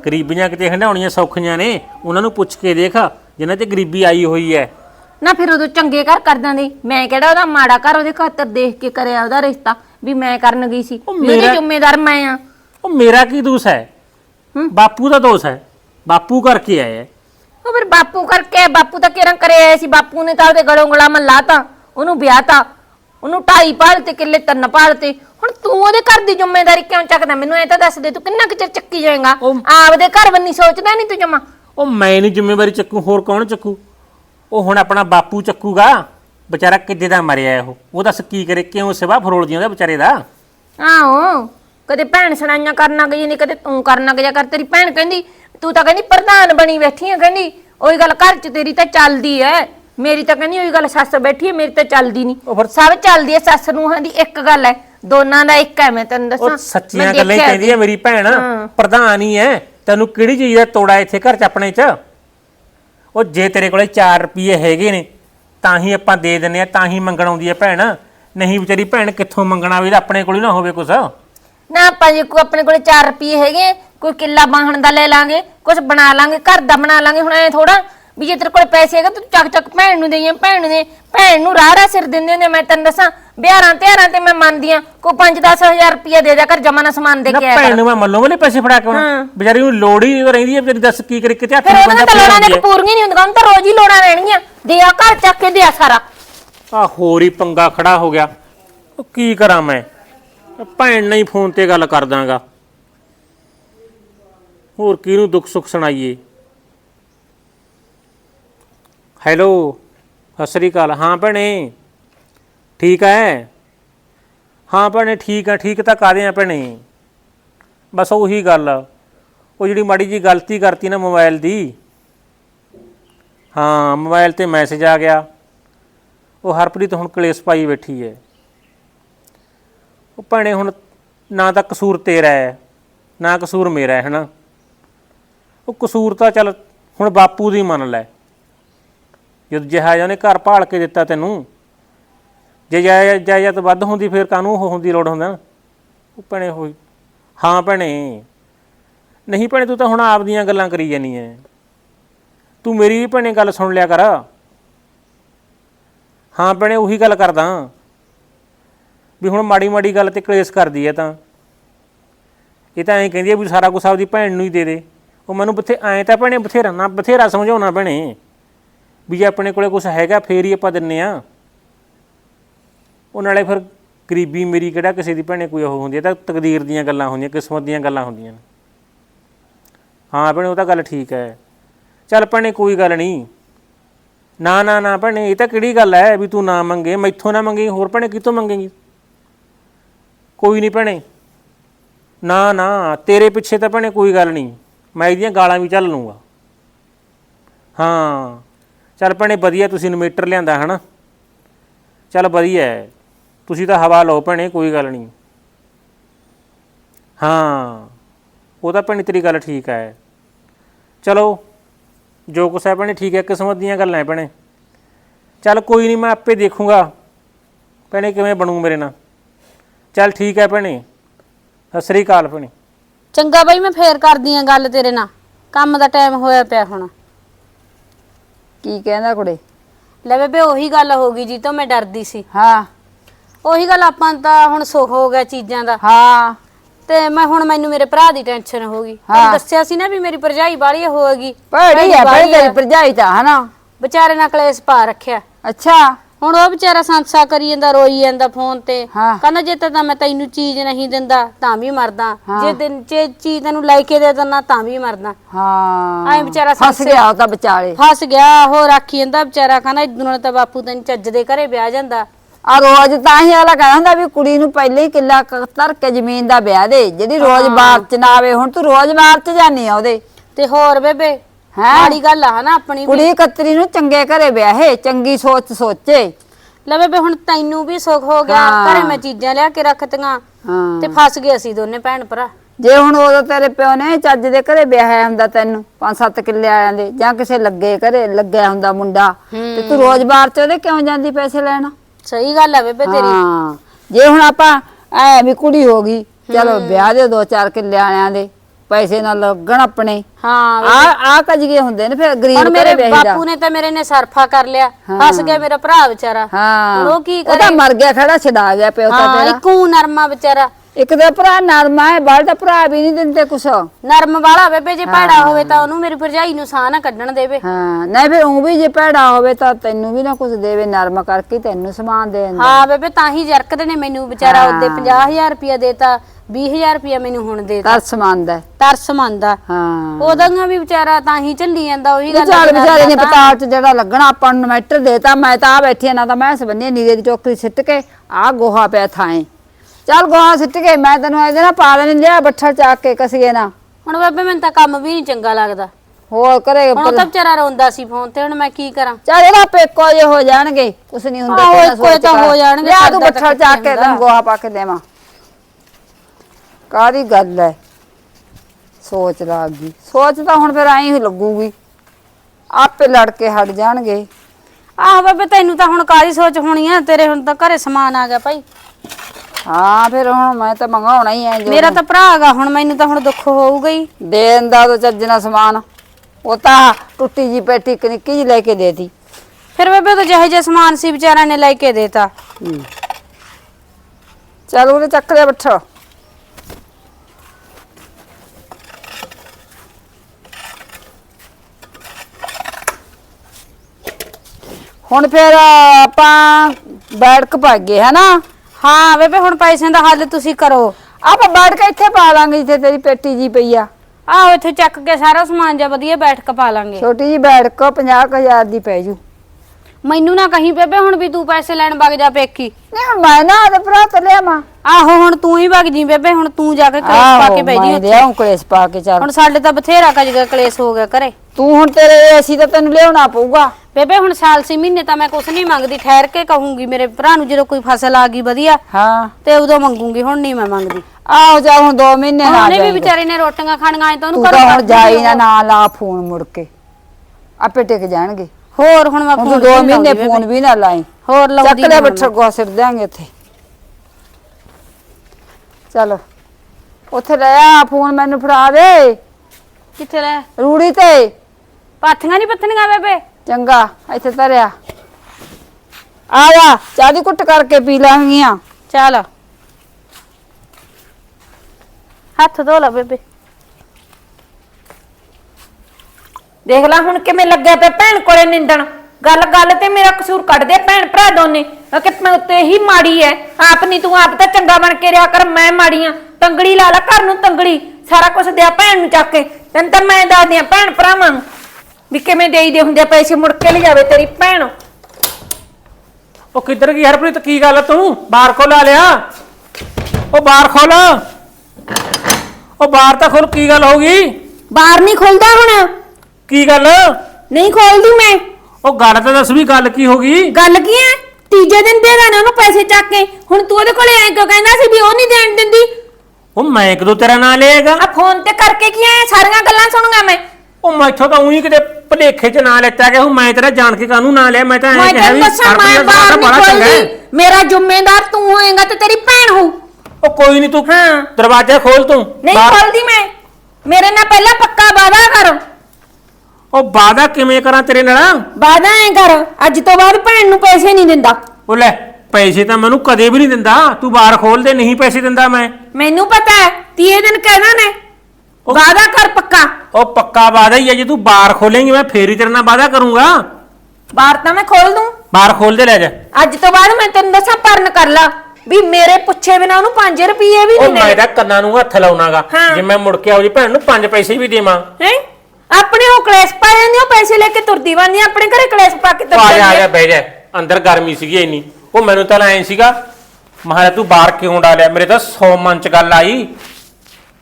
ਗਰੀਬੀਆਂ ਕਿਤੇ ਹੰਡਾਉਣੀਆਂ ਸੌਖੀਆਂ ਨੇ ਉਹਨਾਂ ਨੂੰ ਪੁੱਛ ਕੇ ਦੇਖ ਜਿਨ੍ਹਾਂ 'ਚ ਗਰੀਬੀ ਆਈ ਹੋਈ ਐ ਨਾ ਫਿਰ ਉਦੋਂ ਚੰਗੇ ਘਰ ਕਰ ਦਿੰਦੇ। ਮੈਂ ਕਿਹੜਾ ਉਹਦਾ ਮਾੜਾ ਘਰ ਉਹਦੇ ਖਾਤਰ ਦੇਖ ਕੇ ਕਰਿਆ ਉਹਦਾ ਰਿਸ਼ਤਾ ਵੀ ਮੈਂ ਕਰਨ ਗਈ ਸੀ। ਉਹ ਮੇਰਾ- ਜ਼ਿੰਮੇਦਾਰ ਮੈਂ ਆ। ਉਹ ਮੇਰਾ ਕੀ ਦੋਸ਼ ਹੈ? ਬਾਪੂ ਦਾ ਦੋਸ਼ ਹੈ। ਬਾਪੂ ਕਰਕੇ ਆਇਆ ਹੈ। ਉਹ ਫਿਰ ਬਾਪੂ ਕਰਕੇ ਬਾਪੂ ਤਾਂ ਕਿਹੜਾ ਕਰੇ ਆਇਆ ਸੀ। ਬਾਪੂ ਨੇ ਤਾਂ ਉਹਦੇ ਗਲੋਂ ਗਲਾਮ ਲਾਤਾ ਉਹਨੂੰ ਵਿਆਹਤਾ ਉਹਨੂੰ ਢਾਈ ਪਾਲ ਤੇ ਕਿੱਲੇ ਤਿੰਨ ਪਾਲ ਤੇ ਹੁਣ ਤੂੰ ਉਹਦੇ ਘਰ ਦੀ ਜ਼ਿੰਮੇਵਾਰੀ ਕਿਉਂ ਚੱਕਦਾ? ਮੈਨੂੰ ਐ ਤਾਂ ਦੱਸ ਦੇ ਤੂੰ ਕਿੰਨਾ ਕੁ ਚਿਰ ਚੱਕੀ ਜਾਏਗਾ? ਉਹ- ਆਪਦੇ ਘਰ ਬੰਨੀ ਸੋਚਦਾ ਨਹੀਂ ਤੂੰ ਜਮਾ। ਉਹ ਮੈਂ ਨਹੀਂ ਜ਼ਿੰਮੇਵਾਰੀ ਚੱਕੂ ਹੋਰ ਕੌਣ ਚੱਕੂ? ਉਹ ਹੁਣ ਆਪਣਾ ਬਾਪੂ ਚੱਕੂਗਾ ਵਿਚਾਰਾ ਕਿੱਦੇ ਦਾ ਮਰਿਆ ਉਹ? ਉਹ ਦੱਸ ਕੀ ਕਰੇ ਕਿਉਂ ਸਿਵਾ ਫਰੋਲਦੀ ਉਹਦਾ ਵਿਚਾਰੇ ਦਾ? ਆਹੋ ਕਦੇ ਭੈਣ ਸੁਣਾਈਆਂ ਕਰਨਾ ਗਈ ਨਹੀਂ ਕਦੇ ਤੂੰ ਕਰਨਾ ਗਿਆ ਕਰ ਤੇਰੀ ਭੈਣ ਕਹਿੰਦੀ ਤੂੰ ਤਾਂ ਕਹਿੰਦੀ ਪ੍ਰਧਾਨ ਬਣੀ ਬੈਠੀ ਆ ਕਹਿੰਦੀ ਉਹੀ ਗੱਲ ਘਰ 'ਚ ਤੇਰੀ ਤਾਂ ਚੱਲਦੀ ਐ। ਮੇਰੀ ਤਾਂ ਕਹਿੰਦੀ ਉਹੀ ਗੱਲ ਸੱਸ ਬੈਠੀ ਐ ਮੇਰੀ ਤਾਂ ਚੱਲਦੀ ਨਹੀਂ ਉਹ ਫਿਰ- ਸਭ ਚੱਲਦੀ ਐ ਸੱਸ ਨੂੰ ਦੀ ਇੱਕ ਗੱਲ ਐ ਦੋਨਾਂ ਦਾ ਇੱਕ ਐ ਮੈਂ ਤੈਨੂੰ ਦੱਸਾਂ। ਉਹ ਸੱਚੀਆਂ ਮੈਂ ਗੱਲਾਂ ਹੀ ਦੇਖਿਆ ਕਹਿੰਦੀ ਹੈ ਮੇਰੀ ਭੈਣ। ਪ੍ਰਧਾਨ ਹੀ ਹੈ ਤੈਨੂੰ ਕਿਹੜੀ ਚੀਜ਼ ਦਾ ਤੋੜਾ ਇੱਥੇ ਘਰ ਚ ਆਪਣੇ ਚ? ਉਹ ਜੇ ਤੇਰੇ ਕੋਲੇ 4 ਰੁਪਏ ਹੈਗੇ ਨੇ, ਤਾਂ ਹੀ ਆਪਾਂ ਦੇ ਦਿੰਨੇ ਆ, ਤਾਂ ਹੀ ਮੰਗਣ ਆਉਂਦੀ ਹੈ ਭੈਣ। ਨਹੀਂ ਵਿਚਾਰੀ ਭੈਣ ਕਿੱਥੋਂ ਮੰਗਣਾ ਵੀ ਆਪਣੇ ਕੋਲ ਹੀ ਨਾ ਹੋਵੇ ਕੁਛ। ਨਾ ਆਪਾਂ ਜੇ ਕੋਈ ਆਪਣੇ ਕੋਲੇ 4 ਰੁਪਏ ਹੈਗੇ, ਕੋਈ ਕਿੱਲਾ ਬਾਹਣ ਦਾ ਲੈ ਲਾਂਗੇ ਕੁਝ ਬਣਾ ਲਾਂਗੇ, ਘਰ ਦਾ ਬਣਾ ਲਾਂਗੇ, ਹੁਣ ਐ ਥੋੜਾ ਵੀ ਜੇ ਤੇਰੇ ਕੋਲ ਪੈਸੇ ਹੈਗੇ ਤੂੰ ਚੱਕ ਚੱਕ ਭੈਣ ਨੂੰ ਦੇਈਏ ਭੈਣ ਨੂੰ ਦੇ ਭੈਣ ਨੂੰ ਰਾਹ ਰਾਹ ਸਿਰ ਦਿੰਦੇ ਹੁੰਦੇ ਮੈਂ ਤੈਨੂੰ ਦੱਸਾਂ ਵਿਆਹਾਂ ਤਿਆਰਾਂ ਤੇ ਮੈਂ ਮੰਨਦੀ ਆ ਕੋਈ 5-10000 ਰੁਪਏ ਦੇ ਦਿਆ ਕਰ ਜਮਾ ਨਾ ਸਮਾਨ ਦੇ ਨਾ ਕੇ ਆਇਆ ਭੈਣ ਕਰ। ਨੂੰ ਮੈਂ ਮੱਲੋਂ ਵਾਲੇ ਪੈਸੇ ਫੜਾ ਕੇ ਆਉਣਾ। ਵਿਚਾਰੀ ਨੂੰ ਲੋੜ ਹੀ ਰਹਿੰਦੀ ਹੈ ਵਿਚਾਰੀ ਦੱਸ ਕੀ ਕਰੇ ਕਿਤੇ ਹੱਥ ਫਿਰ ਨਹੀਂ ਉਹਨਾਂ ਤਾਂ ਲੋੜਾਂ ਨੇ। ਪੂਰੀਆਂ ਨਹੀਂ ਹੁੰਦੀਆਂ ਉਹਨਾਂ ਤਾਂ ਰੋਜ਼ ਹੀ ਲੋੜਾਂ ਰਹਿਣਗੀਆਂ। ਦਿਆ ਘਰ ਚੱਕ ਕੇ ਦਿਆ ਸਾਰਾ। ਆ ਹੋਰ ਹੀ ਪੰਗਾ ਖੜਾ ਹੋ ਗਿਆ। ਉਹ ਕੀ ਕਰਾਂ ਮੈਂ? ਭੈਣ ਨਾਲ ਹੀ ਫੋਨ ਤੇ ਗੱਲ ਕਰ ਦਾਂਗਾ ਹੋਰ ਕਿਹਨੂੰ ਦੁੱਖ ਸੁੱਖ ਸੁਣਾਈਏ? ਹੈਲੋ, ਸਤਿ ਸ੍ਰੀ ਅਕਾਲ। ਹਾਂ ਭੈਣੇ, ਠੀਕ ਹੈ ਹਾਂ ਭੈਣੇ, ਠੀਕ ਆ ਠੀਕ ਤਾਂ ਕਾਦੇ ਆ ਭੈਣੇ। ਬਸ ਉਹੀ ਗੱਲ, ਉਹ ਜਿਹੜੀ ਮਾੜੀ ਜੀ ਗਲਤੀ ਕਰਤੀ ਨਾ ਮੋਬਾਈਲ ਦੀ। ਹਾਂ ਮੋਬਾਈਲ ਤੇ ਮੈਸੇਜ ਆ ਗਿਆ। ਉਹ ਹਰਪ੍ਰੀਤ ਹੁਣ ਕਲੇਸ਼ ਪਾਈ ਬੈਠੀ ਹੈ ਉਹ ਭੈਣੇ ਹੁਣ ਨਾ ਤਾਂ ਕਸੂਰ ਤੇਰਾ ਹੈ ਨਾ ਕਸੂਰ ਮੇਰਾ ਹੈ ਹਨਾ? ਉਹ ਕਸੂਰ ਤਾਂ ਚੱਲ ਹੁਣ ਬਾਪੂ ਦੀ ਮੰਨ ਲੈ। ਜਦ ਜਿਹਾ ਉਹਨੇ ਘਰ ਭਾਲ ਕੇ ਦਿੱਤਾ ਤੈਨੂੰ, ਜੇ ਜਾਇ- ਜਾਇਦਾਦ ਵੱਧ ਹੁੰਦੀ, ਫਿਰ ਕਾਹਨੂੰ ਉਹ ਹੁੰਦੀ ਲੋੜ ਹੁੰਦਾ ਉਹ ਭੈਣੇ ਹੋਈ ਹਾਂ ਭੈਣੇ, ਨਹੀਂ ਭੈਣੇ ਤੂੰ ਤਾਂ ਹੁਣ ਆਪ ਦੀਆਂ ਗੱਲਾਂ ਕਰੀ ਜਾਨੀ ਐ। ਤੂੰ ਮੇਰੀ ਵੀ ਭੈਣੇ ਗੱਲ ਸੁਣ ਲਿਆ ਕਰ। ਹਾਂ ਭੈਣੇ, ਉਹੀ ਗੱਲ ਕਰਦਾ। ਵੀ ਹੁਣ ਮਾੜੀ ਮਾੜੀ ਗੱਲ ਤੇ ਕਲੇਸ਼ ਕਰਦੀ ਐ ਤਾਂ। ਇਹ ਤਾਂ ਐਂ ਕਹਿੰਦੀ ਆ ਵੀ ਸਾਰਾ ਕੁਛ ਆਪਦੀ ਭੈਣ ਨੂੰ ਹੀ ਦੇ ਦੇ। ਉਹ ਮੈਨੂੰ ਬਥੇ ਐਂ ਤਾਂ ਭੈਣੇ ਬਥੇਰਾ ਨਾ ਬਥੇਰਾ ਸਮਝਾਉਣਾ ਭੈਣੇ। ਵੀ ਜੇ ਆਪਣੇ ਕੋਲੇ ਕੁਝ ਹੈਗਾ, ਫੇਰ ਹੀ ਆਪਾਂ ਦਿੰਨੇ ਆ। ਉਹ ਨਾਲੇ ਫਿਰ ਗਰੀਬੀ ਮੇਰੀ ਕਿਹੜਾ ਕਿਸੇ ਦੀ ਭੈਣੇ ਕੋਈ ਉਹ ਹੁੰਦੀ ਹੈ ਤਾਂ ਤਕਦੀਰ ਦੀਆਂ ਗੱਲਾਂ ਹੁੰਦੀਆਂ, ਕਿਸਮਤ ਦੀਆਂ ਗੱਲਾਂ ਹੁੰਦੀਆਂ ਨੇ। ਹਾਂ ਭੈਣੇ, ਉਹ ਤਾਂ ਗੱਲ ਠੀਕ ਹੈ। ਚੱਲ ਭੈਣੇ, ਕੋਈ ਗੱਲ ਨਹੀਂ। ਨਾ ਨਾ ਨਾ ਭੈਣੇ, ਇਹ ਤਾਂ ਕਿਹੜੀ ਗੱਲ ਹੈ ਵੀ ਤੂੰ ਨਾ ਮੰਗੇ, ਮੈਥੋਂ ਨਾ ਮੰਗੇਗੀ ਹੋਰ ਭੈਣੇ ਕਿਤੋਂ ਮੰਗੇਗੀ? ਕੋਈ ਨਹੀਂ ਭੈਣੇ। ਨਾ ਨਾ, ਤੇਰੇ ਪਿੱਛੇ ਤਾਂ ਭੈਣੇ ਕੋਈ ਗੱਲ ਨਹੀਂ। ਮੈਂ ਇਹਦੀਆਂ ਗਾਲਾਂ ਵੀ ਚੱਲ ਲੂੰਗਾ ਹਾਂ। ਚੱਲ ਭੈਣੇ ਵਧੀਆ ਤੁਸੀਂ ਇਨਵੇਟਰ ਲਿਆਂਦਾ, ਹਨਾ? ਚੱਲ ਵਧੀਆ ਹੈ। ਤੁਸੀਂ ਤਾਂ ਹਵਾ ਲਓ ਭੈਣੇ, ਕੋਈ ਗੱਲ ਨਹੀਂ। ਹਾਂ, ਉਹ ਤਾਂ ਭੈਣੇ ਤੇਰੀ ਗੱਲ ਠੀਕ ਹੈ। ਚਲੋ, ਜੋ ਕੁਛ ਹੈ ਭੈਣੇ, ਠੀਕ ਹੈ, ਕਿਸਮਤ ਦੀਆਂ ਗੱਲਾਂ ਹੈ ਭੈਣੇ। ਚੱਲ ਕੋਈ ਨਹੀਂ, ਮੈਂ ਆਪੇ ਦੇਖੂੰਗਾ। ਭੈਣੇ, ਕਿਵੇਂ ਬਣੂ ਮੇਰੇ ਨਾਲ। ਚੱਲ ਠੀਕ ਹੈ ਭੈਣੇ। ਸਤਿ ਸ੍ਰੀ ਅਕਾਲ ਭੈਣੇ। ਚੰਗਾ ਬਾਈ, ਮੈਂ ਫੇਰ ਕਰਦੀ ਆ ਗੱਲ ਤੇਰੇ ਨਾਲ। ਕੰਮ ਦਾ ਟਾਈਮ ਹੋਇਆ ਪਿਆ ਹੁਣ। ਕੀ ਕਹਿੰਦਾ ਕੁੜੇ? ਲੈ ਬੇਬੇ ਉਹੀ ਗੱਲ ਹੋ ਗਈ ਜੀ ਤੋਂ ਮੈਂ ਡਰਦੀ ਸੀ। ਹਾਂ। ਉਹੀ ਗੱਲ ਆਪਾਂ ਨੂੰ ਤਾਂ ਹੁਣ ਸੁੱਖ ਹੋ ਗਿਆ ਚੀਜ਼ਾਂ ਦਾ। ਹਾਂ। ਤੇ ਮੈਂ ਹੁਣ ਮੈਨੂੰ ਮੇਰੇ ਭਰਾ ਦੀ ਟੈਨਸ਼ਨ ਹੋ ਗਈ। ਤੈਨੂੰ ਦੱਸਿਆ ਸੀ ਨਾ ਵੀ ਮੇਰੀ ਭਰਜਾਈ ਬਾਲੀ ਹੋਏਗੀ ਭੈੜੀ ਹੈ ਭੈੜੀ ਤੇਰੀ ਭਰਜਾਈ ਤਾਂ ਹਨਾ? ਵਿਚਾਰੇ ਨਾਲ ਕਲੇਸ਼ ਪਾ ਰੱਖਿਆ। ਅੱਛਾ। ਹੁਣ ਉਹ ਵਿਚਾਰਾ ਸੰਸਾ ਕਰੀ ਜਾਂਦਾ ਰੋਈ ਜਾਂਦਾ ਫੋਨ ਤੇ। ਹਾਂ। ਕਹਿੰਦਾ ਜੇ ਤਾਂ ਮੈਂ ਤੈਨੂੰ ਚੀਜ਼ ਨਹੀਂ ਦਿੰਦਾ ਤਾਂ ਵੀ ਮਰਦਾ। ਜੇ ਦਿਨ ਜੇ ਚੀਜ਼ ਤੈਨੂੰ ਲੈ ਕੇ ਦੇ ਦਿੰਦਾ ਤਾਂ ਵੀ ਮਰਦਾ। ਹਾਂ। ਐਂ ਵਿਚਾਰਾ ਫਸ ਸੱਸੇ- ਗਿਆ ਉਹ ਤਾਂ ਵਿਚਾਲੇ। ਫਸ ਗਿਆ ਉਹ ਰਾਖੀ ਜਾਂਦਾ ਵਿਚਾਰਾ। ਕਹਿੰਦਾ ਇਦੋਂ ਨਾਲ ਤਾਂ ਬਾਪੂ ਤੈਨੂੰ ਚੱਜ ਦੇ ਘਰੇ ਵਿਆਹ ਜਾਂਦਾ। ਆ ਰੋਜ਼ ਤਾਂ ਹੀ ਅਗਲਾ ਕਹਿੰਦਾ ਹੁੰਦਾ ਵੀ ਕੁੜੀ ਨੂੰ ਪਹਿਲੇ ਹੀ ਕਿੱਲਾ ਕ- ਧਰ ਕੇ ਜ਼ਮੀਨ ਦਾ ਵਿਆਹ ਦੇ। ਜਿਹੜੀ ਰੋਜ਼ ਬਾਹਰ ਚ ਨਾ ਆਵੇ ਹੁਣ ਤੂੰ ਰੋਜ਼ ਬਾਹਰ ਚ ਜਾਨੀ ਆ ਉਹਦੇ। ਤੇ ਹੋਰ ਬੇਬੇ ਹੈਂ? ਮਾੜੀ ਗੱਲ ਆ ਹਨਾ ਆਪਣੀ ਵੀ। ਕੁੜੀ ਕਤਰੀ ਨੂੰ ਚੰਗੇ ਘਰੇ ਵਿਆਹੇ ਚੰਗੀ ਸੋਚ ਸੋਚੇ। ਲੈ ਬੇਬੇ ਹੁਣ ਤੈਨੂੰ ਵੀ ਸੁੱਖ ਹੋ ਗਿਆ ਹਾਂ। ਘਰੇ ਮੈਂ ਚੀਜ਼ਾਂ ਲਿਆ ਕੇ ਰੱਖਤੀਆਂ ਹਾਂ। ਤੇ ਫਸ ਗਏ ਅਸੀਂ ਦੋਨੇ ਭੈਣ ਭਰਾ। ਜੇ ਹੁਣ ਉਦੋਂ ਤੇਰੇ ਪਿਓ ਨੇ ਚੱਜ ਦੇ ਘਰੇ ਵਿਆਹਿਆ ਹੁੰਦਾ ਤੈਨੂੰ ਪੰਜ ਸੱਤ ਕਿੱਲੇ ਆਇਆਂ ਦੇ ਜਾਂ ਕਿਸੇ ਲੱਗੇ ਘਰੇ ਲੱਗਿਆ ਹੁੰਦਾ ਮੁੰਡਾ ਤੇ ਤੂੰ ਰੋਜ਼ ਬਾਹਰ ਚ ਉਹਦੇ ਕਿਉਂ ਜਾਂਦੀ ਪੈਸੇ ਲੈਣ? ਸਹੀ ਗੱਲ ਆ ਬੇਬੇ ਤੇਰੀ। ਹਾਂ। ਜੇ ਹੁਣ ਆਪਾਂ ਐ ਵੀ ਕੁੜੀ ਹੋ ਗਈ ਚਲੋ ਵਿਆਹ ਦੇ ਦੋ ਚਾਰ ਕਿੱਲੇ ਆਲਿਆਂ ਦੇ ਪੈਸੇ ਨਾ ਲੱਗਣ ਆਪਣੇ। ਹਾਂ ਆ ਆ ਕਜਗੇ ਹੁੰਦੇ ਨੇ ਫਿਰ ਗਰੀਬ ਹੁਣ ਮੇਰੇ ਘਰੇ ਬਾਪੂ ਨੇ ਤਾਂ ਮੇਰੇ ਨੇ ਸਰਫਾ ਕਰ ਲਿਆ। ਫਸ ਗਿਆ ਮੇਰਾ ਭਰਾ ਵਿਚਾਰਾ। ਹਾਂ। ਹੁਣ ਉਹ ਕੀ ਕਰੇ? ਮਰ ਗਿਆ ਖੜਾ ਛਡਾ ਗਿਆ ਪਿਓ ਤਾਂ ਹਾਂ ਤੇਰਾ। ਇੱਕੂ ਨਰਮਾ ਵਿਚਾਰਾ। ਇੱਕ ਤਾਂ ਭਰਾ ਨਰਮਾ ਹੈ ਬਾਲ ਦਾ ਭਰਾ ਵੀ ਨਹੀਂ ਦਿੰਦੇ ਕੁਛ। ਨਰਮ ਵਾਲਾ ਬੇਬੇ ਜੇ ਭੈੜਾ ਹੋਵੇ ਤਾਂ ਉਹਨੂੰ ਮੇਰੀ ਭਰਜਾਈ ਨੂੰ ਸਾਹ ਨਾ ਕੱਢਣ ਦੇਵੇ। ਹਾਂ ਨਹੀਂ ਫਿਰ ਉਹ ਵੀ ਜੇ ਭੈੜਾ ਹੋਵੇ ਤਾਂ ਤੈਨੂੰ ਵੀ ਨਾ ਕੁਛ ਦੇਵੇ ਨਰਮ ਕਰਕੇ ਤੈਨੂੰ ਸਮਾਨ ਦੇ ਦਿੰਦਾ। ਹਾਂ ਬੇਬੇ ਤਾਂ ਹੀ ਜਰਕਦੇ ਨੇ ਮੈਨੂੰ ਵਿਚਾਰਾ ਉਹਦੇ 50000 ਰੁਪਇਆ ਦੇਤਾ 20000 ਰੁਪਇਆ ਮੈਨੂੰ ਹੁਣ ਦੇਤਾ। ਤਰਸ ਮੰਨਦਾ ਹੈ। ਤਰਸ ਮੰਨਦਾ। ਹਾਂ। ਉਹਦਾਂ ਵੀ ਵਿਚਾਰਾ ਤਾਂ ਹੀ ਚੱਲੀ ਜਾਂਦਾ ਉਹੀ ਗੱਲ ਚੱਲ ਵਿਚਾਰੇ ਨੇ ਪਤਾਲ ਚ ਜਿਹੜਾ ਲੱਗਣਾ ਆਪਾਂ ਨੂੰ ਇਨਵੈਟਰ ਦੇਤਾ ਮੈਂ ਤਾਂ ਆ ਬੈਠੀ ਆ, ਨਾ ਤਾਂ ਮੈਂ ਸਬੰਨੇ ਨੀਰੇ ਦੀ ਟੋਕਰੀ ਸਿੱਟ ਕੇ ਆ ਗੋਹਾ ਪਿਆ ਥਾਏ। ਚੱਲ ਗੋਹਾ ਸਿੱਟ ਕੇ ਮੈਂ ਤੈਨੂੰ ਇਹਦੇ ਨਾਲ ਪਾ ਲੈਣ ਲਿਆ ਬੱਠਲ ਚਾਕ ਕੇ ਕਸੀਏ ਨਾ ਹੁਣ ਬੇਬੇ ਮੈਨੂੰ ਤਾਂ ਕੰਮ ਵੀ ਨਹੀਂ ਚੰਗਾ ਲੱਗਦਾ। ਹੋਰ ਕਰੇ ਹੁਣ ਉਹ ਤਾਂ ਵਿਚਾਰਾ ਰੋਂਦਾ ਸੀ ਫੋਨ ਤੇ ਹੁਣ ਮੈਂ ਕੀ ਕਰਾਂ? ਚੱਲ ਇਹਦਾ ਪੇਕੋ ਜੇ ਹੋ ਜਾਣਗੇ ਕੁਛ ਨਹੀਂ ਹੁੰਦਾ ਆਹੋ, ਇੱਕੋ ਸੋਚ ਤਾਂ ਕਰ। ਹੋ ਜਾਣਗੇ, ਲਿਆ ਤੂੰ ਸਾਡਾ ਤਾਂ ਬੱਠਲ ਚਾਕ ਕੇ। ਤੈਨੂੰ ਗੋਹਾ ਪਾ ਕੇ ਦੇਵਾਂ। ਕਾਹਦੀ ਗੱਲ ਹੈ ਸੋਚ ਲੱਗ ਗਈ। ਸੋਚ ਤਾਂ ਹੁਣ ਫਿਰ ਐਂ ਹੀ ਲੱਗੂਗੀ। ਆਪੇ ਲੜ ਕੇ ਹਟ ਜਾਣਗੇ। ਆਹ ਬੇਬੇ ਤੈਨੂੰ ਤਾਂ ਹੁਣ ਕਾਹਦੀ ਸੋਚ ਹੋਣੀ ਆ ਤੇਰੇ ਹੁਣ ਤਾਂ ਘਰੇ ਸਮਾਨ ਆ ਗਿਆ ਭਾਈ। ਹਾਂ ਫਿਰ ਹੁਣ ਮੈਂ ਤਾਂ ਮੰਗਾਉਣਾ ਹੀ ਐ ਜੋ ਮੇਰਾ ਤਾਂ ਭਰਾ ਹੈਗਾ ਹੁਣ ਮੈਨੂੰ ਤਾਂ ਹੁਣ ਦੁੱਖ ਹੋਊਗਾ ਹੀ। ਦੇਣ ਦਾ ਤਾਂ ਚੱਜਣਾ ਸਮਾਨ। ਉਹ ਤਾਂ ਟੁੱਟੀ ਜੀ ਪੈਟੀ ਇੱਕ ਨਿੱਕੀ ਜੀ ਲੈ ਕੇ ਦੇਤੀ। ਫਿਰ ਬੇਬੇ ਤਾਂ ਜਿਹੇ ਜਿਹੇ ਸਮਾਨ ਸੀ ਵਿਚਾਰਾ ਨੇ ਲੈ ਕੇ ਦੇਤਾ। ਚੱਲ ਉਹਨੇ ਚੱਕ ਲਿਆ ਬੱਠਲ। ਹੁਣ ਫਿਰ ਆਪਾਂ ਬੈਠਕ ਪਾ ਗਏ ਹਨਾ? ਹਾਂ ਬੇਬੇ ਹੁਣ ਪੈਸਿਆਂ ਦਾ ਹੱਲ ਤੁਸੀਂ ਕਰੋ। ਆਪਾਂ ਬੈਠ ਕੇ ਇੱਥੇ ਪਾ ਲਾਂਗੇ ਜਿੱਥੇ ਤੇਰੀ ਪੇਟੀ ਜੀ ਪਈ ਆ। ਆਹੋ ਇੱਥੇ ਚੱਕ ਕੇ ਸਾਰਾ ਸਮਾਨ ਜਾਂ ਵਧੀਆ ਬੈਠ ਕੇ ਪਾ ਲਾਂਗੇ। ਛੋਟੀ ਜੀ ਬੈਠਕ 50000 ਦੀ ਪੈ ਜੂ। ਮੈਨੂੰ ਨਾ ਕਹੀਂ ਬੇਬੇ ਹੁਣ ਵੀ ਤੂੰ ਪੈਸੇ ਲੈਣ ਵਗ ਜਾ ਪੇਕੀ। ਨਹੀਂ ਹੁਣ ਮੈਂ ਨਾ ਆਦੇ ਭਰਾ ਤੇ ਲਿਆਵਾਂ। ਆਹੋ ਹੁਣ ਤੂੰ ਹੀ ਵਗ ਜੀ ਬੇਬੇ ਹੁਣ ਤੂੰ ਜਾ ਕੇ ਕਲੇਸ਼ ਪਾ ਕੇ ਬਹਿ ਜੀ ਮੈਂ ਉੱਥੇ। ਲਿਆਉਂ ਕਲੇਸ਼ ਪਾ ਕੇ ਚੱਲ। ਹੁਣ ਸਾਡੇ ਤਾਂ ਬਥੇਰਾ ਕਜ ਗਿਆ ਕਲੇਸ਼ ਹੋ ਗਿਆ ਘਰੇ। ਤੂੰ ਹੁਣ ਤੇਰੇ ਅਸੀਂ ਤਾਂ ਤੈਨੂੰ ਲਿਆਉਣਾ ਪਊਗਾ। ਬੇਬੇ ਹੁਣ ਸਾਲ ਸੀ ਮਹੀਨੇ ਤਾਂ ਮੈਂ ਕੁਛ ਨਹੀਂ ਮੰਗਦੀ ਠਹਿਰ ਕੇ ਕਹੂੰਗੀ ਮੇਰੇ ਭਰਾ ਨੂੰ ਜਦੋਂ ਕੋਈ ਫਸਲ ਆ ਗਈ ਵਧੀਆ ਹਾਂ। ਤੇ ਉਦੋਂ ਮੰਗੂਗੀ ਹੁਣ ਨਹੀਂ ਮੈਂ ਮੰਗਦੀ। ਆਹੋ ਜਾ ਹੁਣ 2 ਮਹੀਨੇ ਨਾ ਉਹਨੇ ਵੀ ਜਾਈਂ। ਵਿਚਾਰੇ ਨੇ ਰੋਟੀਆਂ ਖਾਣੀਆਂ ਆਏ ਤਾਂ ਉਹਨੂੰ ਤੂੰ ਤਾਂ ਘਰੋਂ ਹੁਣ ਕੱਢ ਜਾਈ ਨਾ। ਨਾ ਲਾ ਫੋਨ ਮੁੜ ਕੇ। ਆਪੇ ਟਿਕ ਜਾਣਗੇ। ਹੋਰ ਹੁਣ ਮੈਂ ਹੁਣ ਫੋਨ ਤੂੰ 2 ਵੀ ਨੀ ਮਹੀਨੇ ਫੋਨ ਵੀ ਨਾ ਲਾਈ। ਹੋਰ ਚੱਕ ਲਾਉਂਦੀ ਲੈ ਬੱਠਾ ਗਵਾ ਸਿਰ ਦਿਆਂਗੇ ਉੱਥੇ। ਚਲੋ। ਉੱਥੇ ਲੈ ਆ ਫੋਨ ਮੈਨੂੰ ਫੜਾ ਦੇ। ਕਿੱਥੇ ਲੈ? ਰੂੜੀ ਤੇ। ਪਾਥੀਆਂ ਨਹੀਂ ਪੱਥਣੀਆਂ ਬੇਬੇ? ਚੰਗਾ ਇੱਥੇ ਧਰਿਆ। ਆ ਜਾ ਚਾਹ ਦੀ ਕੁੱਟ ਕਰਕੇ ਪੀ ਲਾਂਗੀਆਂ ਚੱਲ। ਹੱਥ ਧੋ ਲੈ ਬੇਬੇ। ਦੇਖ ਲੈ ਹੁਣ ਕਿਵੇਂ ਲੱਗਿਆ ਪਿਆ ਭੈਣ ਕੋਲੇ ਨਿੰਦਣ। ਗੱਲ ਗੱਲ ਤੇ ਮੇਰਾ ਕਸੂਰ ਕੱਢ ਦੇ ਭੈਣ ਭਰਾ ਦੋਨੇ। ਕਿ ਮੈਂ ਉੱਤੇ ਹੀ ਮਾੜੀ ਐ। ਆਪ ਨਹੀਂ ਤੂੰ ਆਪ ਤਾਂ ਚੰਗਾ ਬਣ ਕੇ ਰਿਹਾ ਕਰ ਮੈਂ ਮਾੜੀ ਆ। ਤੰਗੜੀ ਲਾ ਲੈ ਘਰ ਨੂੰ ਤੰਗੜੀ। ਸਾਰਾ ਕੁਝ ਦਿਆ ਭੈਣ ਨੂੰ ਚੱਕ ਕੇ। ਤੈਨੂੰ ਤਾਂ ਮੈਂ ਦੱਸਦੀ ਆ ਭੈਣ ਭਰਾਵਾਂ ਨੂੰ ਵੀ ਕਿਵੇਂ ਦੇਈ ਦੇ ਹੁੰਦੇ ਆ ਪੈਸੇ ਮੁੜ ਕੇ ਲੈ ਜਾਵੇ ਤੇਰੀ ਭੈਣ। ਉਹ ਕਿੱਧਰ ਗਈ ਹਰਪ੍ਰੀਤ? ਕੀ ਗੱਲ ਆ ਤੂੰ? ਬਾਹਰ ਖੋਲ ਆ ਲਿਆ। ਉਹ ਬਾਹਰ ਖੋਲ ਉਹ ਬਾਹਰ ਤਾਂ ਖੋਲ ਕੀ ਗੱਲ ਹੋ ਗਈ? ਬਾਹਰ ਨਹੀਂ ਖੁੱਲਦਾ ਹੁਣ। ਕੀ ਗੱਲ? ਨਹੀਂ ਖੋਲਦੀ ਮੈਂ। ਉਹ ਗੱਲ ਤਾਂ ਦੱਸ ਵੀ ਗੱਲ ਕੀ ਹੋ ਗਈ? ਗੱਲ ਕੀ ਐ ਤੀਜੇ ਦਿਨ ਦੇ ਦੇਣਾ ਉਹਨੂੰ ਪੈਸੇ ਚੱਕ ਕੇ ਹੁਣ ਤੂੰ ਉਹਦੇ ਕੋਲੇ ਐਂ ਕਿਉਂ? ਕਹਿੰਦਾ ਸੀ ਵੀ ਉਹ ਨਹੀਂ ਦੇਣ ਦਿੰਦੀ। ਉਹ ਮੈਂ ਕਦੋਂ ਤੇਰਾ ਨਾਂ ਲਿਆਗਾ ਆ ਫੋਨ ਤੇ ਕਰਕੇ ਕੀ ਆਇਆ? ਸਾਰੀਆਂ ਗੱਲਾਂ ਸੁਣੂਗਾ ਮੈਂ। ਉਹ ਮੈਥੋਂ ਤਾਂ ਉਹੀ ਕਿਤੇ ਭਲੇਖੇ ਚ ਨਾਂ ਲੈਤਾ ਗਿਆ। ਹੁਣ ਮੈਂ ਤੇਰਾ ਜਾਣ ਕੇ ਕਾਹਨੂੰ ਨਾਂ ਲਿਆ? ਮੈਂ ਤਾਂ ਐਂ ਮੈਂ ਕਿਹਾ ਵੀ ਦੱਸਾਂ ਮੈਂ ਬਾਹਰ ਬੜਾ ਚੰਗਾ ਹੈ। ਮੇਰਾ ਜ਼ਿੰਮੇਦਾਰ ਤੂੰ ਹੋਏਗਾ ਤੇ ਤੇਰੀ ਭੈਣ ਹੋਊ। ਉਹ ਕੋਈ ਨਹੀਂ ਤੂੰ ਹਾਂ। ਦਰਵਾਜ਼ਾ ਖੋਲ ਤੂੰ। ਨਹੀਂ ਬਾਹਰ- ਖੋਲਦੀ ਮੈਂ। ਮੇਰੇ ਨਾਲ ਪਹਿਲਾਂ ਪੱਕਾ ਵਾਦਾ ਕਰ। ਉਹ ਵਾਦਾ ਕਿਵੇਂ ਕਰਾਂ ਤੇਰੇ ਨਾਲ? ਵਾਦਾ ਐ ਕਰ ਅੱਜ ਤੋਂ ਬਾਅਦ ਭੈਣ ਨੂੰ ਪੈਸੇ ਨਹੀਂ ਦਿੰਦਾ। ਉਹ ਲੈ ਪੈਸੇ ਤਾਂ ਮੈਨੂੰ ਕਦੇ ਵੀ ਨਹੀਂ ਦਿੰਦਾ। ਤੂੰ ਬਾਹਰ ਖੋਲ ਦੇ ਨਹੀਂ ਪੈਸੇ ਦਿੰਦਾ ਮੈਂ। ਮੈਨੂੰ ਪਤਾ ਹੈ ਤੀਏ ਦਿਨ ਕਹਿਣਾ ਨੇ ਉਹ- ਵਾਦਾ ਕਰ ਪੱਕਾ। ਉਹ ਪੱਕਾ ਵਾਦਾ ਹੀ ਹੈ ਜੇ ਤੂੰ ਬਾਹਰ ਖੋਲੇਂਗੀ ਮੈਂ ਫੇਰ ਹੀ ਤੇਰੇ ਨਾਲ ਵਾਦਾ ਕਰੂੰਗਾ। ਬਾਹਰ ਤਾਂ ਮੈਂ ਖੋਲ ਦੂੰ। ਬਾਹਰ ਖੋਲ ਦੇ ਲੈ ਜਾ। ਅੱਜ ਤੋਂ ਬਾਅਦ ਮੈਂ ਤੈਨੂੰ ਦੱਸਾਂ ਪਰਨ ਕਰ ਲਾ। ਵੀ ਮੇਰੇ ਪੁੱਛੇ ਬਿਨਾ ਉਹਨੂੰ 5 ਰੁਪਏ ਵੀ ਉਹ ਨਹੀਂ ਮੈਂ ਦੇਣੇ ਤਾਂ ਕੰਨਾਂ ਨੂੰ ਹੱਥ ਲਾਉਣਾਗਾ। ਹਾਂ। ਜੇ ਮੈਂ ਮੁੜ ਕੇ ਆਉ ਜੀ ਭੈਣ ਨੂੰ ਪੰਜ ਪੈਸੇ ਵੀ ਦੇਵਾਂ। ਹੈ? ਆਪਣੇ ਉਹ ਕਲੇਸ਼ ਪਾ ਜਾਂਦੀ ਉਹ ਪੈਸੇ ਲੈ ਕੇ ਤੁਰਦੀ ਬੰਦੀ ਆਪਣੇ ਘਰੇ ਕਲੇਸ਼ ਪਾ ਕੇ ਆ ਜਾ ਆ ਜਾ। ਬਹਿ ਜਾ। ਅੰਦਰ ਗਰਮੀ ਸੀਗੀ ਇੰਨੀ। ਉਹ ਮੈਨੂੰ ਤਾਂ ਐਂ ਸੀਗਾ ਮਹਾਰਾ ਤੂੰ ਬਾਹਰ ਕਿਉਂ ਡਾਲਿਆ ਮੇਰੇ ਤਾਂ 100 ਮਨ ਚ ਗੱਲ ਆਈ।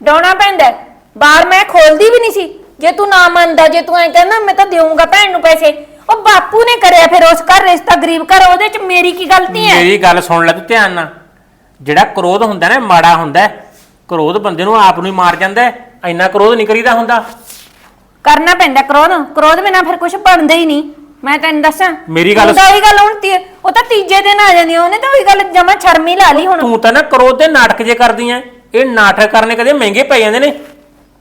ਡਾਉਣਾ ਪੈਂਦਾ ਹੈ। ਬਾਹਰ ਮੈਂ ਖੋਲਦੀ ਵੀ ਨਹੀਂ ਸੀ। ਜੇ ਤੂੰ ਨਾ ਮੰਨਦਾ ਜੇ ਤੂੰ ਐਂ ਕਹਿੰਦਾ ਮੈਂ ਤਾਂ ਦੇਵਾਂਗਾ ਭੈਣ ਨੂੰ ਪੈਸੇ। ਉਹ ਬਾਪੂ ਨੇ ਕਰਿਆ ਫਿਰ ਉਸ ਘਰ ਰਿਸ਼ਤਾ ਗਰੀਬ ਘਰ ਉਹਦੇ ਚ ਮੇਰੀ ਕੀ ਗਲਤੀ ਹੈ? ਮੇਰੀ ਗੱਲ ਸੁਣ ਲੈ ਤੂੰ ਧਿਆਨ ਨਾਲ। ਜਿਹੜਾ ਕ੍ਰੋਧ ਹੁੰਦਾ ਨਾ ਮਾੜਾ ਹੁੰਦਾ ਹੈ। ਕ੍ਰੋਧ ਬੰਦੇ ਨੂੰ ਆਪ ਨੂੰ ਹੀ ਮਾਰ ਜਾਂਦਾ ਹੈ। ਇੰਨਾ ਕ੍ਰੋਧ ਨਹੀਂ ਕਰੀਦਾ ਹੁੰਦਾ। ਕਰਨਾ ਪੈਂਦਾ ਕ੍ਰੋਧ। ਕ੍ਰੋਧ ਬਿਨਾ ਫਿਰ ਕੁਝ ਬਣਦਾ ਹੀ ਨਹੀਂ। ਮੈਂ ਤੈਨੂੰ ਦੱਸਾਂ ਮੇਰੀ ਗੱਲ- ਤਾਂ ਉਹੀ ਗੱਲ ਹੁਣ ਤੀ- ਉਹ ਤਾਂ ਤੀਜੇ ਦਿਨ ਆ ਜਾਂਦੀ ਆ, ਉਹਨੇ ਤਾਂ ਉਹੀ ਗੱਲ ਜਮਾ ਸ਼ਰਮੀ ਲਾ ਲਈ ਹੁਣ। ਤੂੰ ਤਾਂ ਨਾ ਕ੍ਰੋਧ ਦੇ ਨਾਟਕ ਜੇ ਕਰਦੀ ਐ ਇਹ ਨਾਟਕ ਕਰਨੇ ਕਦੇ ਮਹਿੰਗੇ ਪੈ ਜਾਂਦੇ ਨੇ।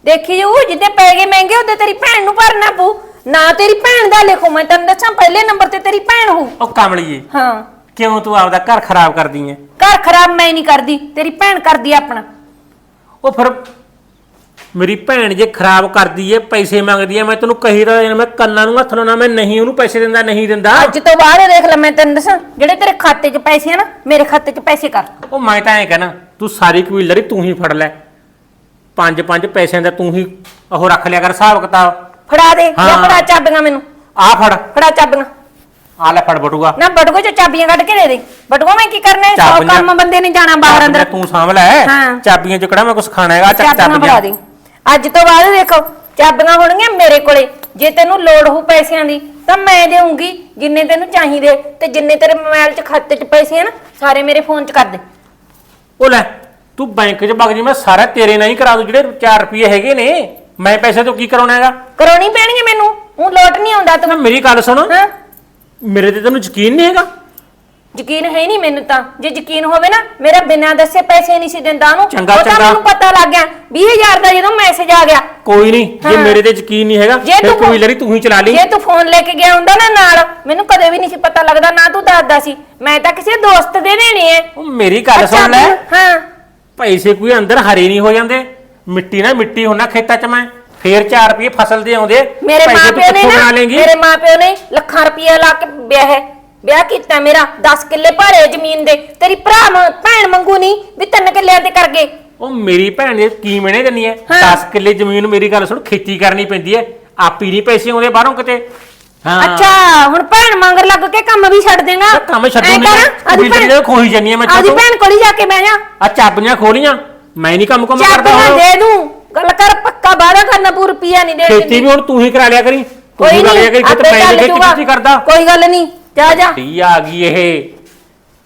ਦੇਖੀ ਜਾਊ ਜਿੱਦੇ ਪੈ ਗਏ ਮਹਿੰਗੇ ਉਹਦੇ ਤੇਰੀ ਭੈਣ ਨੂੰ ਭਰਨਾ ਪਊ। ਨਾ ਤੇਰੀ ਭੈਣ ਦਾ ਲਿਖੋ ਮੈਂ ਤੈਨੂੰ ਦੱਸਾਂ ਪਹਿਲੇ ਨੰਬਰ ਤੇ ਤੇਰੀ ਭੈਣ ਹੋ ਉਹ ਕਮਲੀਏ ਹਾਂ। ਕਿਉਂ ਤੂੰ ਆਪਦਾ ਘਰ ਖਰਾਬ ਕਰਦੀ ਐ? ਘਰ ਖਰਾਬ ਮੈਂ ਨਹੀਂ ਕਰਦੀ ਤੇਰੀ ਭੈਣ ਕਰਦੀ ਆ ਆਪਣਾ। ਉਹ ਫਿਰ ਮੇਰੀ ਭੈਣ ਜੇ ਖਰਾਬ ਕਰਦੀ ਏ ਪੈਸੇ ਮੰਗਦੀ ਏ ਮੈਂ ਤੈਨੂੰ ਕਹੀ ਦੇਣਾ, ਮੈਂ ਕੰਨਾਂ ਨੂੰ ਹੱਥ ਲਾਉਣਾ ਮੈਂ ਨਹੀਂ ਉਹਨੂੰ ਪੈਸੇ ਦਿੰਦਾ ਨਹੀਂ ਦਿੰਦਾ। ਅੱਜ ਤੋਂ ਬਾਅਦ ਦੇਖ ਲੈ ਮੈਂ ਤੈਨੂੰ ਦੱਸਾਂ ਜਿਹੜੇ ਤੇਰੇ ਖਾਤੇ 'ਚ ਪੈਸੇ ਆ ਨਾ ਮੇਰੇ ਖਾਤੇ 'ਚ ਪੈਸੇ ਕਰ। ਉਹ ਮੈਂ ਤਾਂ ਐਂ ਕਹਿਣਾ ਤੂੰ ਸਾਰੀ ਕਬੀਲਦਾਰੀ ਤੂੰ ਹੀ ਫੜ ਲੈ। ਪੰਜ ਪੰਜ ਪੈਸਿਆਂ ਦਾ ਤੂੰ ਹੀ ਉਹ ਰੱਖ ਲਿਆ ਕਰ ਹਿਸਾਬ ਕਿਤਾਬ। ਫੜਾ ਦੇ ਜਾਂ ਹਾਂ। ਫੜਾ ਚਾਬੀਆਂ ਮੈਨੂੰ। ਆ ਫੜ। ਫੜਾ ਚਾਬੀਆਂ। ਆ ਲੈ ਫੜ ਬਟੂਗਾ ਨਾ ਬਟੂਏ 'ਚ ਚਾਬੀਆਂ ਕੱਢ ਕੇ ਦੇ ਦੇ। ਬਟੂਆ ਮੈਂ ਕੀ ਕਰਨਾ ਹੈ? ਸੌ ਚਾਬੀਆਂ- ਕੰਮ ਬੰਦੇ ਨੇ ਜਾਣਾ ਬਾਹਰ ਅੰਦਰ। ਤੂੰ ਸਾਂਭ ਲੈ। ਹਾਂ। ਚਾਬੀਆਂ ਚ ਕਿਹੜਾ ਮੈਂ ਕੁਝ ਖਾਣਾ ਹੈਗਾ ਚੱਕ ਚਾਬੀਆਂ। ਫੜਾ ਦੇ। ਅੱਜ ਤੋਂ ਬਾਅਦ ਦੇਖੋ ਚਾਬੀਆਂ ਹੋਣਗੀਆਂ ਮੇਰੇ ਕੋਲੇ। ਜੇ ਤੈਨੂੰ ਲੋੜ ਹੋ ਪੈਸਿਆਂ ਦੀ ਤਾਂ ਮੈਂ ਦੇਵਾਂਗੀ ਜਿੰਨੇ ਤੈਨੂੰ ਚਾਹੀਦੇ ਤੇ ਜਿੰਨੇ ਤੇਰੇ ਮੋਬਾਈਲ 'ਚ ਖਾਤੇ 'ਚ ਪੈਸੇ ਆ ਨਾ ਸਾਰੇ ਮੇਰੇ ਫੋਨ 'ਚ ਕਰ ਦੇ। ਉਹ ਲੈ ਤੂੰ ਬੈਂਕ 'ਚ ਵਗ ਜੀ ਮੈਂ ਸਾਰਾ ਤੇਰੇ ਨਾਲ ਹੀ ਕਰਾ ਦੂੰ ਜਿਹੜੇ 4 ਰੁਪਏ ਹੈਗੇ ਨੇ। ਮੈਂ ਪੈਸੇ ਤੋਂ ਕੀ ਕਰਾਉਣਾ ਹੈਗਾ? ਕਰਾਉਣੀ ਪੈਣਗੇ ਮੈਨੂੰ ਉਹ ਲੋਟ ਨਹੀਂ ਆਉਂਦਾ ਨਾ ਤੈਨੂੰ ਮੇਰੀ ਗੱਲ ਸੁਣ। ਹਾਂ। ਮੇਰੇ ਤੇ ਤੈਨੂੰ ਯਕੀਨ ਨਹੀਂ ਹੈਗਾ। ਯਕੀਨ ਹੈ ਨਹੀਂ ਮੈਨੂੰ ਤਾਂ। ਜੇ ਯਕੀਨ ਹੋਵੇ ਨਾ ਮੇਰਾ ਬਿਨਾਂ ਦੱਸੇ ਪੈਸੇ ਨਹੀਂ ਸੀ ਦਿੰਦਾ ਉਹਨੂੰ। ਚੰਗਾ, ਉਹ ਤਾਂ ਚੰਗਾ। ਮੈਨੂੰ ਪਤਾ ਲੱਗ ਗਿਆ। 20000 ਦਾ ਜਦੋਂ ਮੈਸੇਜ ਆ ਗਿਆ। ਕੋਈ ਨਹੀਂ ਜੇ ਹਾਂ। ਮੇਰੇ ਤੇ ਯਕੀਨ ਨਹੀਂ ਹੈਗਾ ਜੇ ਫਿਰ ਤੂੰ ਕਬੀਲਦਾਰੀ ਤੂੰ ਹੀ ਚਲਾ ਲਈ। ਜੇ ਤੂੰ ਫੋਨ ਲੈ ਕੇ ਗਿਆ ਹੁੰਦਾ ਨਾ ਨਾਲ ਮੈਨੂੰ ਕਦੇ ਵੀ ਨਹੀਂ ਸੀ ਪਤਾ ਲੱਗਦਾ ਨਾ ਤੂੰ ਦੱਸਦਾ ਸੀ। ਮੈਂ ਤਾਂ ਕਿਸੇ ਦੋਸਤ ਦੇ ਦੇਣੇ ਐ। ਉਹ ਮੇਰੀ ਗੱਲ ਸੁਣ ਲੈ। ਹਾਂ। ਪੈਸੇ ਕੋਈ ਅੰਦਰ ਹਰੇ ਨਹੀਂ ਹੋ ਜਾਂਦੇ। ਮਿੱਟੀ ਨਾ ਮਿੱਟੀ ਹੋਣਾ ਖੇਤਾਂ 'ਚ ਮੈਂ। ਫੇਰ 4 ਰੁਪਏ ਫਸਲ ਦੇ ਆਉਂਦੇ। ਮੇਰੇ ਪੈਸੇ ਤੂੰ ਮਾਪਿਓ ਨੇ ਕਿੱਥੋਂ ਨਾ ਲੇਂਗੀ? ਮੇਰੇ ਮਾਪਿਓ ਨੇ ਲੱਖਾਂ ਰੁਪਏ ਲਾ ਕੇ ਵਿਆਹ ਵਿਆਹ ਕੀਤਾ ਮੇਰਾ 10 ਕਿੱਲੇ ਭਾਰੇ ਜ਼ਮੀਨ ਦੇ। ਤੇਰੀ ਭਰਾ ਮ- ਭੈਣ ਮੰਗੂ ਨਹੀਂ ਵੀ ਤਿੰਨ ਕਿੱਲਿਆਂ ਤੇ ਕਰ ਗਏ। ਉਹ ਮੇਰੀ ਭੈਣ ਦੇ ਕੀ ਮਣੇ ਦਿੰਨੀ ਐ? ਹਾਂ। 10 ਕਿੱਲੇ ਜ਼ਮੀਨ ਮੇਰੀ ਗੱਲ ਸੁਣ ਖੇਤੀ ਕਰਨੀ ਪੈਂਦੀ ਐ। ਆਪੀ ਨਹੀਂ ਪੈਸੇ ਆਉਂਦੇ ਬਾਹਰੋਂ ਕਿਤੇ। ਹਾਂ। ਅੱਛਾ ਹੁਣ ਭੈਣ ਮੰਗਰ ਲੱਗ ਕੇ ਕੰਮ ਵੀ ਛੱਡ ਦੇਗਾ। ਮੈਂ ਕੰਮ ਛੱਡੂ ਨਹੀਂ। ਕਬੀਲਦਾਰੀ ਦੇ ਖੋਹੀ ਜਾਨੀ ਐ ਮੈਂ ਤੈਨੂੰ। ਭੈਣ ਕੋਲ ਹੀ ਜਾ ਕੇ ਬਹਿ ਜਾ। ਆ ਚਾਬੀਆਂ ਖੋਲੀਆਂ ਮੈਂ ਨਹੀਂ ਕੰਮ ਕੰਮ ਕਰਦਾ। ਚਾਬੀਆਂ ਹੁਣ ਦੇ ਦੂੰ। ਗੱਲ ਕਰ ਪੱਕਾ ਵਾਅਦਾ ਕਰਨਾ ਪੂਰ ਰੁਪਿਆ ਨਹੀਂ ਦੇ ਖੇਤੀ ਵੀ ਹੁਣ ਤੂੰ ਹੀ ਕਰਾ ਲਿਆ ਕਰੀ। ਤੂੰ ਕੋਈ ਹੀ ਕਰਾ ਲਿਆ ਕਰੀ ਨਹੀਂ ਖੇਤ ਮੈਂ ਨਹੀਂ ਖੇਤੀ ਖੁੱਤੀ ਕਰਦਾ। ਕੋਈ ਗੱਲ ਨਹੀਂ। ਜਾ ਜਾ। ਢੀ ਆ ਗਈ ਇਹ।